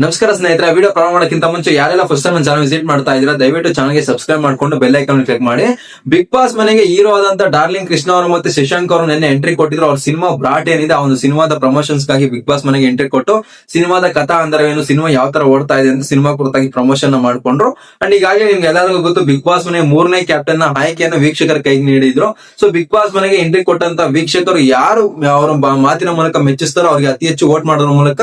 ನಮಸ್ಕಾರ ಸ್ನೇಹಿತರೆ ವಿಡಿಯೋ ಪ್ರಾರಂಭ ಮಾಡೋಕ್ಕಿಂತ ಮುಂಚೆ ಯಾರೆಲ್ಲ ಫಸ್ಟ್ ಟೈಮ್ ಚಾನಲ್ ವಿಸಿಟ್ ಮಾಡ್ತಾ ಇದ್ದೀರಾ, ದಯವಿಟ್ಟು ಚಾನಲ್ಗೆ ಸಬ್ಸ್ಕ್ರೈಬ್ ಮಾಡ್ಕೊಂಡು ಬೆಲ್ ಐಕಾನ್ ಕ್ಲಿಕ್ ಮಾಡಿ. ಬಿಗ್ ಬಾಸ್ ಮನೆಗೆ ಹೀರೋ ಆದಂತ ಡಾರ್ಲಿಂಗ್ ಕೃಷ್ಣ ಅವರು ಮತ್ತೆ ಶಶಾಂಕ್ ಅವರು ನಿನ್ನೆ ಎಂಟ್ರಿ ಕೊಟ್ಟಿದ್ರು. ಅವ್ರ ಸಿನಿಮಾ ಬ್ರಾಟ್ ಏನಿದೆ, ಆ ಒಂದು ಸಿನಿಮಾದ ಪ್ರಮೋಷನ್ಸ್ಗಾಗಿ ಬಿಗ್ ಬಾಸ್ ಮನೆಗೆ ಎಂಟ್ರಿ ಕೊಟ್ಟು ಸಿನಿಮಾದ ಕಥಾ ಅಂದ್ರೆ ಏನು ಸಿನಿಮಾ ಯಾವ ತರ ಓಡ್ತಾ ಇದೆ ಅಂತ ಸಿನಿಮಾ ಕುರಿತಾಗಿ ಪ್ರಮೋಷನ್ ಮಾಡ್ಕೊಂಡ್ರು. ಅಂಡ್ ಈಗಾಗಲೇ ನಿಮ್ಗೆ ಎಲ್ಲರಿಗೂ ಗೊತ್ತು ಬಿಗ್ ಬಾಸ್ ಮನೆ ಮೂರನೇ ಕ್ಯಾಪ್ಟನ್ನ ಆಯ್ಕೆಯನ್ನು ವೀಕ್ಷಕರ ಕೈಗೆ ನೀಡಿದ್ರು. ಸೊ ಬಿಗ್ ಬಾಸ್ ಮನೆಗೆ ಎಂಟ್ರಿ ಕೊಟ್ಟಂತ ವೀಕ್ಷಕರು ಯಾರು, ಅವರ ಮಾತಿನ ಮೂಲಕ ಮೆಚ್ಚಿಸ್ತಾರೋ, ಅವ್ರಿಗೆ ಅತಿ ಹೆಚ್ಚು ವೋಟ್ ಮಾಡೋದ್ರ ಮೂಲಕ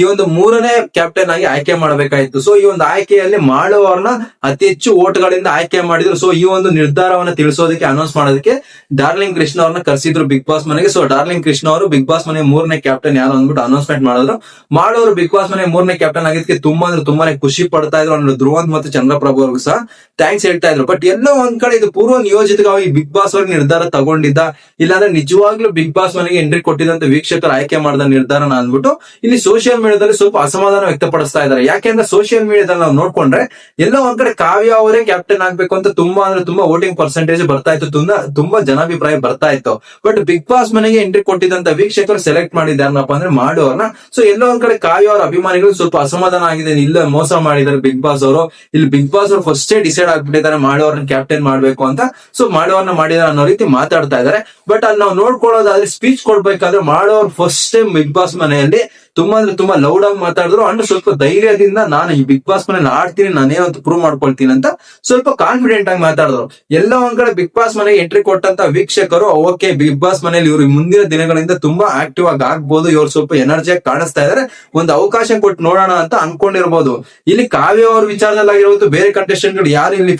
ಈ ಒಂದು ಮೂರನೇ ಕ್ಯಾಪ್ಟನ್ ಆಗಿ ಆಯ್ಕೆ ಮಾಡಬೇಕಾಯಿತು. ಸೊ ಈ ಒಂದು ಆಯ್ಕೆಯಲ್ಲಿ ಮಾಡುವವ್ರನ್ನ ಅತಿ ಹೆಚ್ಚು ಓಟ್ಗಳಿಂದ ಆಯ್ಕೆ ಮಾಡಿದ್ರು. ಸೊ ಈ ಒಂದು ನಿರ್ಧಾರವನ್ನ ತಿಳಿಸೋದಕ್ಕೆ ಅನೌನ್ಸ್ ಮಾಡೋದಕ್ಕೆ ಡಾರ್ಲಿಂಗ್ ಕೃಷ್ಣ ಅವ್ರನ್ನ ಕರೆಸಿದ್ರು ಬಿಗ್ ಬಾಸ್ ಮನೆಗೆ. ಸೊ ಡಾರ್ಲಿಂಗ್ ಕೃಷ್ಣ ಅವರು ಬಿಗ್ ಬಾಸ್ ಮನೆ ಮೂರನೇ ಕ್ಯಾಪ್ಟನ್ ಯಾರು ಅಂದ್ಬಿಟ್ಟು ಅನೌನ್ಸ್ಮೆಂಟ್ ಮಾಡಿದ್ರು. ಮಾಡೋರು ಬಿಗ್ ಬಾಸ್ ಮನೆ ಮೂರನೇ ಕ್ಯಾಪ್ಟನ್ ಆಗಿದ್ದಕ್ಕೆ ತುಂಬಾ ಅಂದ್ರೆ ತುಂಬಾನೇ ಖುಷಿ ಪಡ್ತಾ ಇದ್ರು ಅಂದ್ರೆ ಧ್ರುವಂತ್ ಮತ್ತು ಚಂದ್ರಪ್ರಭು ಅವ್ರಿಗೂ ಸಹ ಥ್ಯಾಂಕ್ಸ್ ಹೇಳ್ತಾ ಇದ್ರು. ಬಟ್ ಎಲ್ಲೋ ಒಂದ್ ಕಡೆ ಇದು ಪೂರ್ವ ನಿಯೋಜಿತವಾಗಿ ಬಿಗ್ ಬಾಸ್ ಅವ್ರಿಗೆ ನಿರ್ಧಾರ ತಗೊಂಡಿದ್ದ, ಇಲ್ಲಾಂದ್ರೆ ನಿಜವಾಗ್ಲೂ ಬಿಗ್ ಬಾಸ್ ಮನೆಗೆ ಎಂಟ್ರಿ ಕೊಟ್ಟಿದಂತ ವೀಕ್ಷಕರು ಆಯ್ಕೆ ಮಾಡಿದ ನಿರ್ಧಾರನ ಅಂದ್ಬಿಟ್ಟು, ಇಲ್ಲಿ ಸೋಷಿಯಲ್ ಮೀಡಿಯಾದಲ್ಲಿ ಸ್ವಲ್ಪ ಅಸಮಾಧಾನ ವ್ಯಕ್ತಪಡಿಸ್ತಾ ಇದ್ದಾರೆ. ಯಾಕೆಂದ್ರೆ ಸೋಷಿಯಲ್ ಮೀಡಿಯಾದಲ್ಲಿ ನಾವು ನೋಡ್ಕೊಂಡ್ರೆ ಎಲ್ಲೋ ಒಂದ್ ಕಡೆ ಕಾವ್ಯ ಅವರೇ ಕ್ಯಾಪ್ಟನ್ ಆಗ್ಬೇಕು ಅಂತ ತುಂಬಾ ಅಂದ್ರೆ ತುಂಬಾ ವೋಟಿಂಗ್ ಪರ್ಸೆಂಟೇಜ್ ಬರ್ತಾ ಇತ್ತು. ತುಂಬಾ ತುಂಬಾ ಜನಾಭಿಪ್ರಾಯ ಬರ್ತಾ ಇತ್ತು. ಬಟ್ ಬಿಗ್ ಬಾಸ್ ಮನೆಗೆ ಎಂಟ್ರಿ ಕೊಟ್ಟಿದ್ದಂತ ವೀಕ್ಷಕರು ಸೆಲೆಕ್ಟ್ ಮಾಡಿದಾರನಪ್ಪ ಅಂದ್ರೆ ಮಾಡೋರ್ನ ಸೊ ಎಲ್ಲೋ ಒಂದ್ ಕಡೆ ಕಾವ್ಯ ಅವರ ಅಭಿಮಾನಿಗಳು ಸ್ವಲ್ಪ ಅಸಮಾಧಾನ ಆಗಿದೆ. ಇಲ್ಲ ಮೋಸ ಮಾಡಿದ್ದಾರೆ ಬಿಗ್ ಬಾಸ್ ಅವರು. ಇಲ್ಲಿ ಬಿಗ್ ಬಾಸ್ ಅವರು ಫಸ್ಟೇ ಡಿಸೈಡ್ ಆಗ್ಬಿಟ್ಟಿದ್ದಾರೆ ಮಾಡೋರ್ನ ಕ್ಯಾಪ್ಟನ್ ಮಾಡ್ಬೇಕು ಅಂತ. ಸೊ ಮಾಡೋರ್ನ ಮಾಡಿದಾರೆ ಅನ್ನೋ ರೀತಿ ಮಾತಾಡ್ತಾ ಇದ್ದಾರೆ. ಬಟ್ ಅಲ್ಲಿ ನಾವು ನೋಡ್ಕೊಳ್ಳೋದಾದ್ರೆ ಸ್ಪೀಚ್ ಕೊಡ್ಬೇಕಾದ್ರೆ ಮಾಡೋರು ಫಸ್ಟ್ ಟೈಮ್ ಬಿಗ್ ಬಾಸ್ ಮನೆಯಲ್ಲಿ ತುಂಬಾ ಅಂದ್ರೆ ತುಂಬಾ ಲೌಡ್ ಆಗಿ ಮಾತಾಡಿದ್ರು. ಅಂಡ್ ಸ್ವಲ್ಪ ಧೈರ್ಯದಿಂದ ನಾನು ಈ ಬಿಗ್ ಬಾಸ್ ಮನೇಲಿ ಆಡ್ತೀನಿ, ನಾನೇನಂತ ಪ್ರೂವ್ ಮಾಡ್ಕೊಳ್ತೀನಿ ಅಂತ ಸ್ವಲ್ಪ ಕಾನ್ಫಿಡೆಂಟ್ ಆಗಿ ಮಾತಾಡಿದ್ರು. ಎಲ್ಲ ಒಂದ್ ಬಿಗ್ ಬಾಸ್ ಮನೆಗೆ ಎಂಟ್ರಿ ಕೊಟ್ಟಂತ ವೀಕ್ಷಕರು ಓಕೆ ಬಿಗ್ ಬಾಸ್ ಮನೇಲಿ ಇವರು ಮುಂದಿನ ದಿನಗಳಿಂದ ತುಂಬಾ ಆಕ್ಟಿವ್ ಆಗಿ ಆಗ್ಬೋದು. ಇವ್ರು ಸ್ವಲ್ಪ ಎನರ್ಜಿಯಾಗಿ ಕಾಣಿಸ್ತಾ ಇದಾರೆ. ಒಂದು ಅವಕಾಶ ಕೊಟ್ಟು ನೋಡೋಣ ಅಂತ ಅನ್ಕೊಂಡಿರ್ಬೋದು. ಇಲ್ಲಿ ಕಾವ್ಯ ಅವ್ರ ವಿಚಾರದಲ್ಲಿ ಆಗಿರ್ಬೋದು ಬೇರೆ ಕಂಟೆಸ್ಟೆಂಟ್ಗಳು ಯಾರು ಇಲ್ಲಿ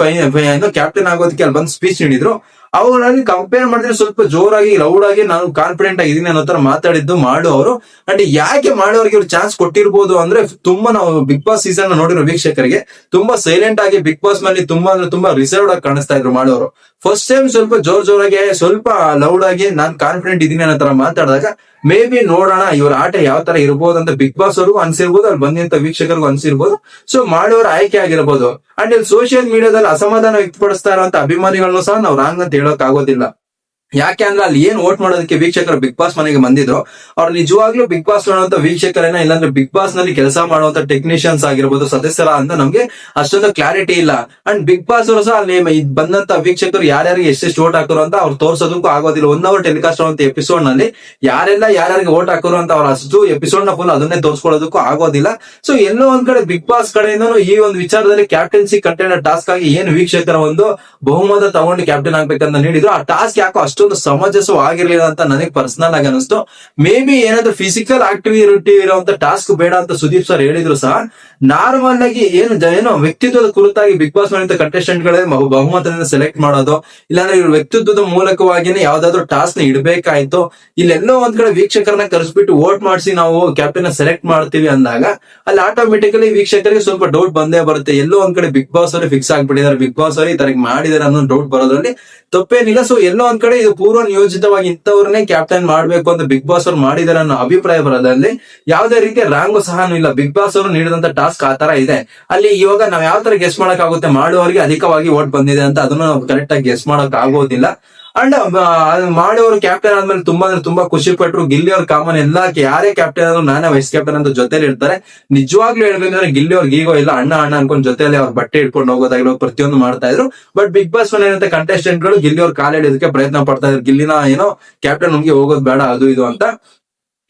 ಕ್ಯಾಪ್ಟನ್ ಆಗೋದಕ್ಕೆ ಅಲ್ಲಿ ಬಂದು ಸ್ಪೀಚ್ ನೀಡಿದ್ರು. ಅವ್ರಲ್ಲಿ ಕಂಪೇರ್ ಮಾಡಿದ್ರೆ ಸ್ವಲ್ಪ ಜೋರಾಗಿ ಲೌಡ್ ಆಗಿ ನಾನು ಕಾನ್ಫಿಡೆಂಟ್ ಆಗಿದ್ದೀನಿ ಅನ್ನೋ ತರ ಮಾತಾಡಿದ್ದು ಮಾಡು ಅವರು. ಅಂಡ್ ಯಾಕೆ ಮಾಡೋರಿಗೆ ಇವ್ರು ಚಾನ್ಸ್ ಕೊಟ್ಟಿರ್ಬೋದು ಅಂದ್ರೆ ತುಂಬಾ ನಾವು ಬಿಗ್ ಬಾಸ್ ಸೀಸನ್ ನೋಡಿರೋ ವೀಕ್ಷಕರಿಗೆ ತುಂಬಾ ಸೈಲೆಂಟ್ ಆಗಿ ಬಿಗ್ ಬಾಸ್ನಲ್ಲಿ ತುಂಬಾ ಅಂದ್ರೆ ತುಂಬಾ ರಿಸರ್ವ್ಡ್ ಆಗಿ ಕಾಣಿಸ್ತಾ ಇದ್ರು ಮಾಡೋರು ಫಸ್ಟ್ ಟೈಮ್ ಸ್ವಲ್ಪ ಜೋರ್ ಜೋರಾಗಿ, ಸ್ವಲ್ಪ ಲೌಡ್ ಆಗಿ ನಾನ್ ಕಾನ್ಫಿಡೆಂಟ್ ಇದ್ದೀನಿ ಅನ್ನೋ ತರ ಮಾತಾಡಿದಾಗ ಮೇ ಬಿ ನೋಡೋಣ, ಇವರ ಆಟ ಯಾವ ತರ ಇರ್ಬೋದು ಅಂತ ಬಿಗ್ ಬಾಸ್ ಅವ್ರಿಗೂ ಅನ್ಸಿರ್ಬೋದು, ಅಲ್ಲಿ ಬಂದಂತ ವೀಕ್ಷಕರಿಗೂ ಅನ್ಸಿರ್ಬೋದು. ಸೊ ಮಾಡೋರ ಆಯ್ಕೆ ಆಗಿರ್ಬೋದು. ಅಂಡ್ ಇಲ್ಲಿ ಸೋಷಿಯಲ್ ಮೀಡಿಯಾದಲ್ಲಿ ಅಸಮಾಧಾನ ವ್ಯಕ್ತಪಡಿಸ್ತಾ ಅಂತ ಅಭಿಮಾನಿಗಳನ್ನೂ ಸಹ ನಾವು ರಾಂಗ್ ಅಂತ ಹೇಳಕ್ ಆಗೋದಿಲ್ಲ ಯಾಕೆ ಅಂದ್ರೆ ಅಲ್ಲಿ ಏನ್ ವೋಟ್ ಮಾಡೋದಕ್ಕೆ ವೀಕ್ಷಕರು ಬಿಗ್ ಬಾಸ್ ಮನೆಗೆ ಬಂದಿದ್ರು, ಅವ್ರು ನಿಜವಾಗ್ಲೂ ಬಿಗ್ ಬಾಸ್ ನೋಡುವಂತ ವೀಕ್ಷಕರೇನ? ಇಲ್ಲಾಂದ್ರೆ ಬಿಗ್ ಬಾಸ್ನಲ್ಲಿ ಕೆಲಸ ಮಾಡುವಂತ ಟೆಕ್ನಿಷಿಯನ್ಸ್ ಆಗಿರ್ಬೋದು ಸದಸ್ಯರ ಅಂತ ನಮ್ಗೆ ಅಷ್ಟೊಂದು ಕ್ಲಾರಿಟಿ ಇಲ್ಲ. ಅಂಡ್ ಬಿಗ್ ಬಾಸ್ ಅವರು ಸಹ ಅಲ್ಲಿ ಬಂದಂತ ವೀಕ್ಷಕರು ಯಾರ್ಯಾರಿಗೆ ಎಷ್ಟೆಷ್ಟು ವೋಟ್ ಹಾಕೋರು ಅಂತ ಅವ್ರು ತೋರ್ಸೋದಕ್ಕೂ ಆಗೋದಿಲ್ಲ. ಒನ್ ಅವರ್ ಟೆಲಿಕಾಸ್ಟ್ ಆಗುವಂತ ಎಪಿಸೋಡ್ನಲ್ಲಿ ಯಾರೆಲ್ಲ ಯಾರ್ಯಾರಿಗೆ ವೋಟ್ ಹಾಕೋರು ಅಂತ ಅವ್ರ ಅಷ್ಟು ಎಪಿಸೋಡ್ನ ಫುಲ್ ಅದನ್ನೇ ತೋರ್ಸ್ಕೊಳೋದಕ್ಕೂ ಆಗೋದಿಲ್ಲ. ಸೊ ಎಲ್ಲೋ ಒಂದ್ ಕಡೆ ಬಿಗ್ ಬಾಸ್ ಕಡೆಯಿಂದ ಈ ಒಂದು ವಿಚಾರದಲ್ಲಿ ಕ್ಯಾಪ್ಟನ್ಸಿ ಕಂಟೈನರ್ ಟಾಸ್ಕ್ ಆಗಿ ಏನು ವೀಕ್ಷಕರ ಒಂದು ಬಹುಮತ ತಗೊಂಡು ಕ್ಯಾಪ್ಟನ್ ಆಗ್ಬೇಕಂತ ನೀಡಿದ್ರು, ಆ ಟಾಸ್ಕ್ ಯಾಕೋ ಅಷ್ಟೊಂದು ಸಮಂಜಸವಾಗಿರ್ಲಿಲ್ಲ ಅಂತ ನನಗೆ ಪರ್ಸನಲ್ ಆಗಿ ಅನಿಸ್ತು ಮೇ ಬಿ ಏನಾದ್ರು ಫಿಸಿಕಲ್ ಆಕ್ಟಿವಿಟಿ ಇರುವಂತ ಟಾಸ್ಕ್ ಬೇಡ ಅಂತ ಸುದೀಪ್ ಸರ್ ಹೇಳಿದ್ರು ಸಹ ನಾರ್ಮಲ್ ಆಗಿ ಏನು ಏನೋ ವ್ಯಕ್ತಿತ್ವದ ಕುರಿತಾಗಿ ಬಿಗ್ ಬಾಸ್ ಮನೆಯಿಂದ ಕಂಟೆಸ್ಟೆಂಟ್ ಗಳೇ ಬಹುಮತದಿಂದ ಸೆಲೆಕ್ಟ್ ಮಾಡೋದು, ಇಲ್ಲಾಂದ್ರೆ ಇವ್ರ ವ್ಯಕ್ತಿತ್ವದ ಮೂಲಕವಾಗಿನೇ ಯಾವ್ದಾದ್ರು ಟಾಸ್ಕ್ನ ಇಡಬೇಕಾಯ್ತು. ಇಲ್ಲೆಲ್ಲೋ ಒಂದ್ ಕಡೆ ವೀಕ್ಷಕರನ್ನ ಕರೆಸ್ಬಿಟ್ಟು ವೋಟ್ ಮಾಡಿಸಿ ನಾವು ಕ್ಯಾಪ್ಟನ್ ಸೆಲೆಕ್ಟ್ ಮಾಡ್ತೀವಿ ಅಂದಾಗ, ಅಲ್ಲಿ ಆಟೋಮೆಟಿಕಲಿ ವೀಕ್ಷಕರಿಗೆ ಸ್ವಲ್ಪ ಡೌಟ್ ಬಂದೇ ಬರುತ್ತೆ. ಎಲ್ಲೋ ಒಂದ್ ಕಡೆ ಬಿಗ್ ಬಾಸ್ ಅವರೇ ಫಿಕ್ಸ್ ಆಗ್ಬಿಟ್ಟಿದ್ದಾರೆ ಬಿಗ್ ಬಾಸ್ ಅವರೇ ಈ ತರ ಮಾಡಿದಾರೆ ಅನ್ನೋ ಡೌಟ್ ಬರೋದ್ರಲ್ಲಿ ತಪ್ಪೇನಿಲ್ಲ. ಸೊ ಎಲ್ಲೋ ಒಂದ್ ಕಡೆ ಇದು ಪೂರ್ವ ನಿಯೋಜಿತವಾಗಿ ಇಂಥವ್ರನ್ನೇ ಕ್ಯಾಪ್ಟನ್ ಮಾಡ್ಬೇಕು ಅಂತ ಬಿಗ್ ಬಾಸ್ ಅವ್ರು ಮಾಡಿದಾರೆ ಅನ್ನೋ ಅಭಿಪ್ರಾಯ ಬರೋದ್ರಲ್ಲಿ ಯಾವುದೇ ರೀತಿಯ ರಾಂಗು ಸಹ ಇಲ್ಲ. ಬಿಗ್ ಬಾಸ್ ಅವರು ನೀಡಿದಂತ ಟಾಸ್ಕ್ ಆ ತರ ಇದೆ. ಅಲ್ಲಿ ಇವಾಗ ನಾವ್ ಯಾವ ತರ ಗೆಸ್ ಮಾಡಕ್ ಆಗುತ್ತೆ ಮಾಡುವವರಿಗೆ ಅಧಿಕವಾಗಿ ಓಟ್ ಬಂದಿದೆ ಅಂತ ಅದನ್ನು ನಾವು ಕರೆಕ್ಟ್ ಆಗಿ ಗೆಸ್ ಮಾಡಕ್ ಆಗೋದಿಲ್ಲ. ಅಂಡ್ ಮಾಡೋರು ಕ್ಯಾಪ್ಟನ್ ಆದ್ಮೇಲೆ ತುಂಬಾ ಅಂದ್ರೆ ತುಂಬಾ ಖುಷಿ ಪಟ್ರು ಗಿಲ್ಲಿ ಅವ್ರ ಕಾಮನ್ ಎಲ್ಲಾ ಯಾರೇ ಕ್ಯಾಪ್ಟನ್ ಆದ್ರೂ ನಾನೇ ವೈಸ್ ಕ್ಯಾಪ್ಟನ್ ಅಂತ ಜೊತೆಲಿ ಇರ್ತಾರೆ. ನಿಜವಾಗ್ಲೂ ಹೇಳ್ಬೇಕಂದ್ರೆ ಗಿಲ್ಲಿ ಅವ್ರಿಗೆ ಈಗೋ ಇಲ್ಲ, ಅಣ್ಣ ಅಣ್ಣ ಅನ್ಕೊಂಡ್ ಜೊತೆಲಿ ಅವ್ರ ಬಟ್ಟೆ ಇಟ್ಕೊಂಡು ಹೋಗೋದಾಗಿರೋ ಪ್ರತಿಯೊಂದು ಮಾಡ್ತಾ ಇದ್ರು. ಬಟ್ ಬಿಗ್ ಬಾಸ್ ಮನೆ ಕಂಟೆಸ್ಟೆಂಟ್ಗಳು ಗಿಲ್ಲಿ ಅವ್ರ ಕಾಲಿಡೋದಕ್ಕೆ ಪ್ರಯತ್ನ ಪಡ್ತಾ ಇದ್ರು. ಗಿಲ್ಲಿನ ಏನೋ ಕ್ಯಾಪ್ಟನ್ ನಮ್ಗೆ ಹೋಗೋದು ಬೇಡ, ಅದು ಇದು ಅಂತ.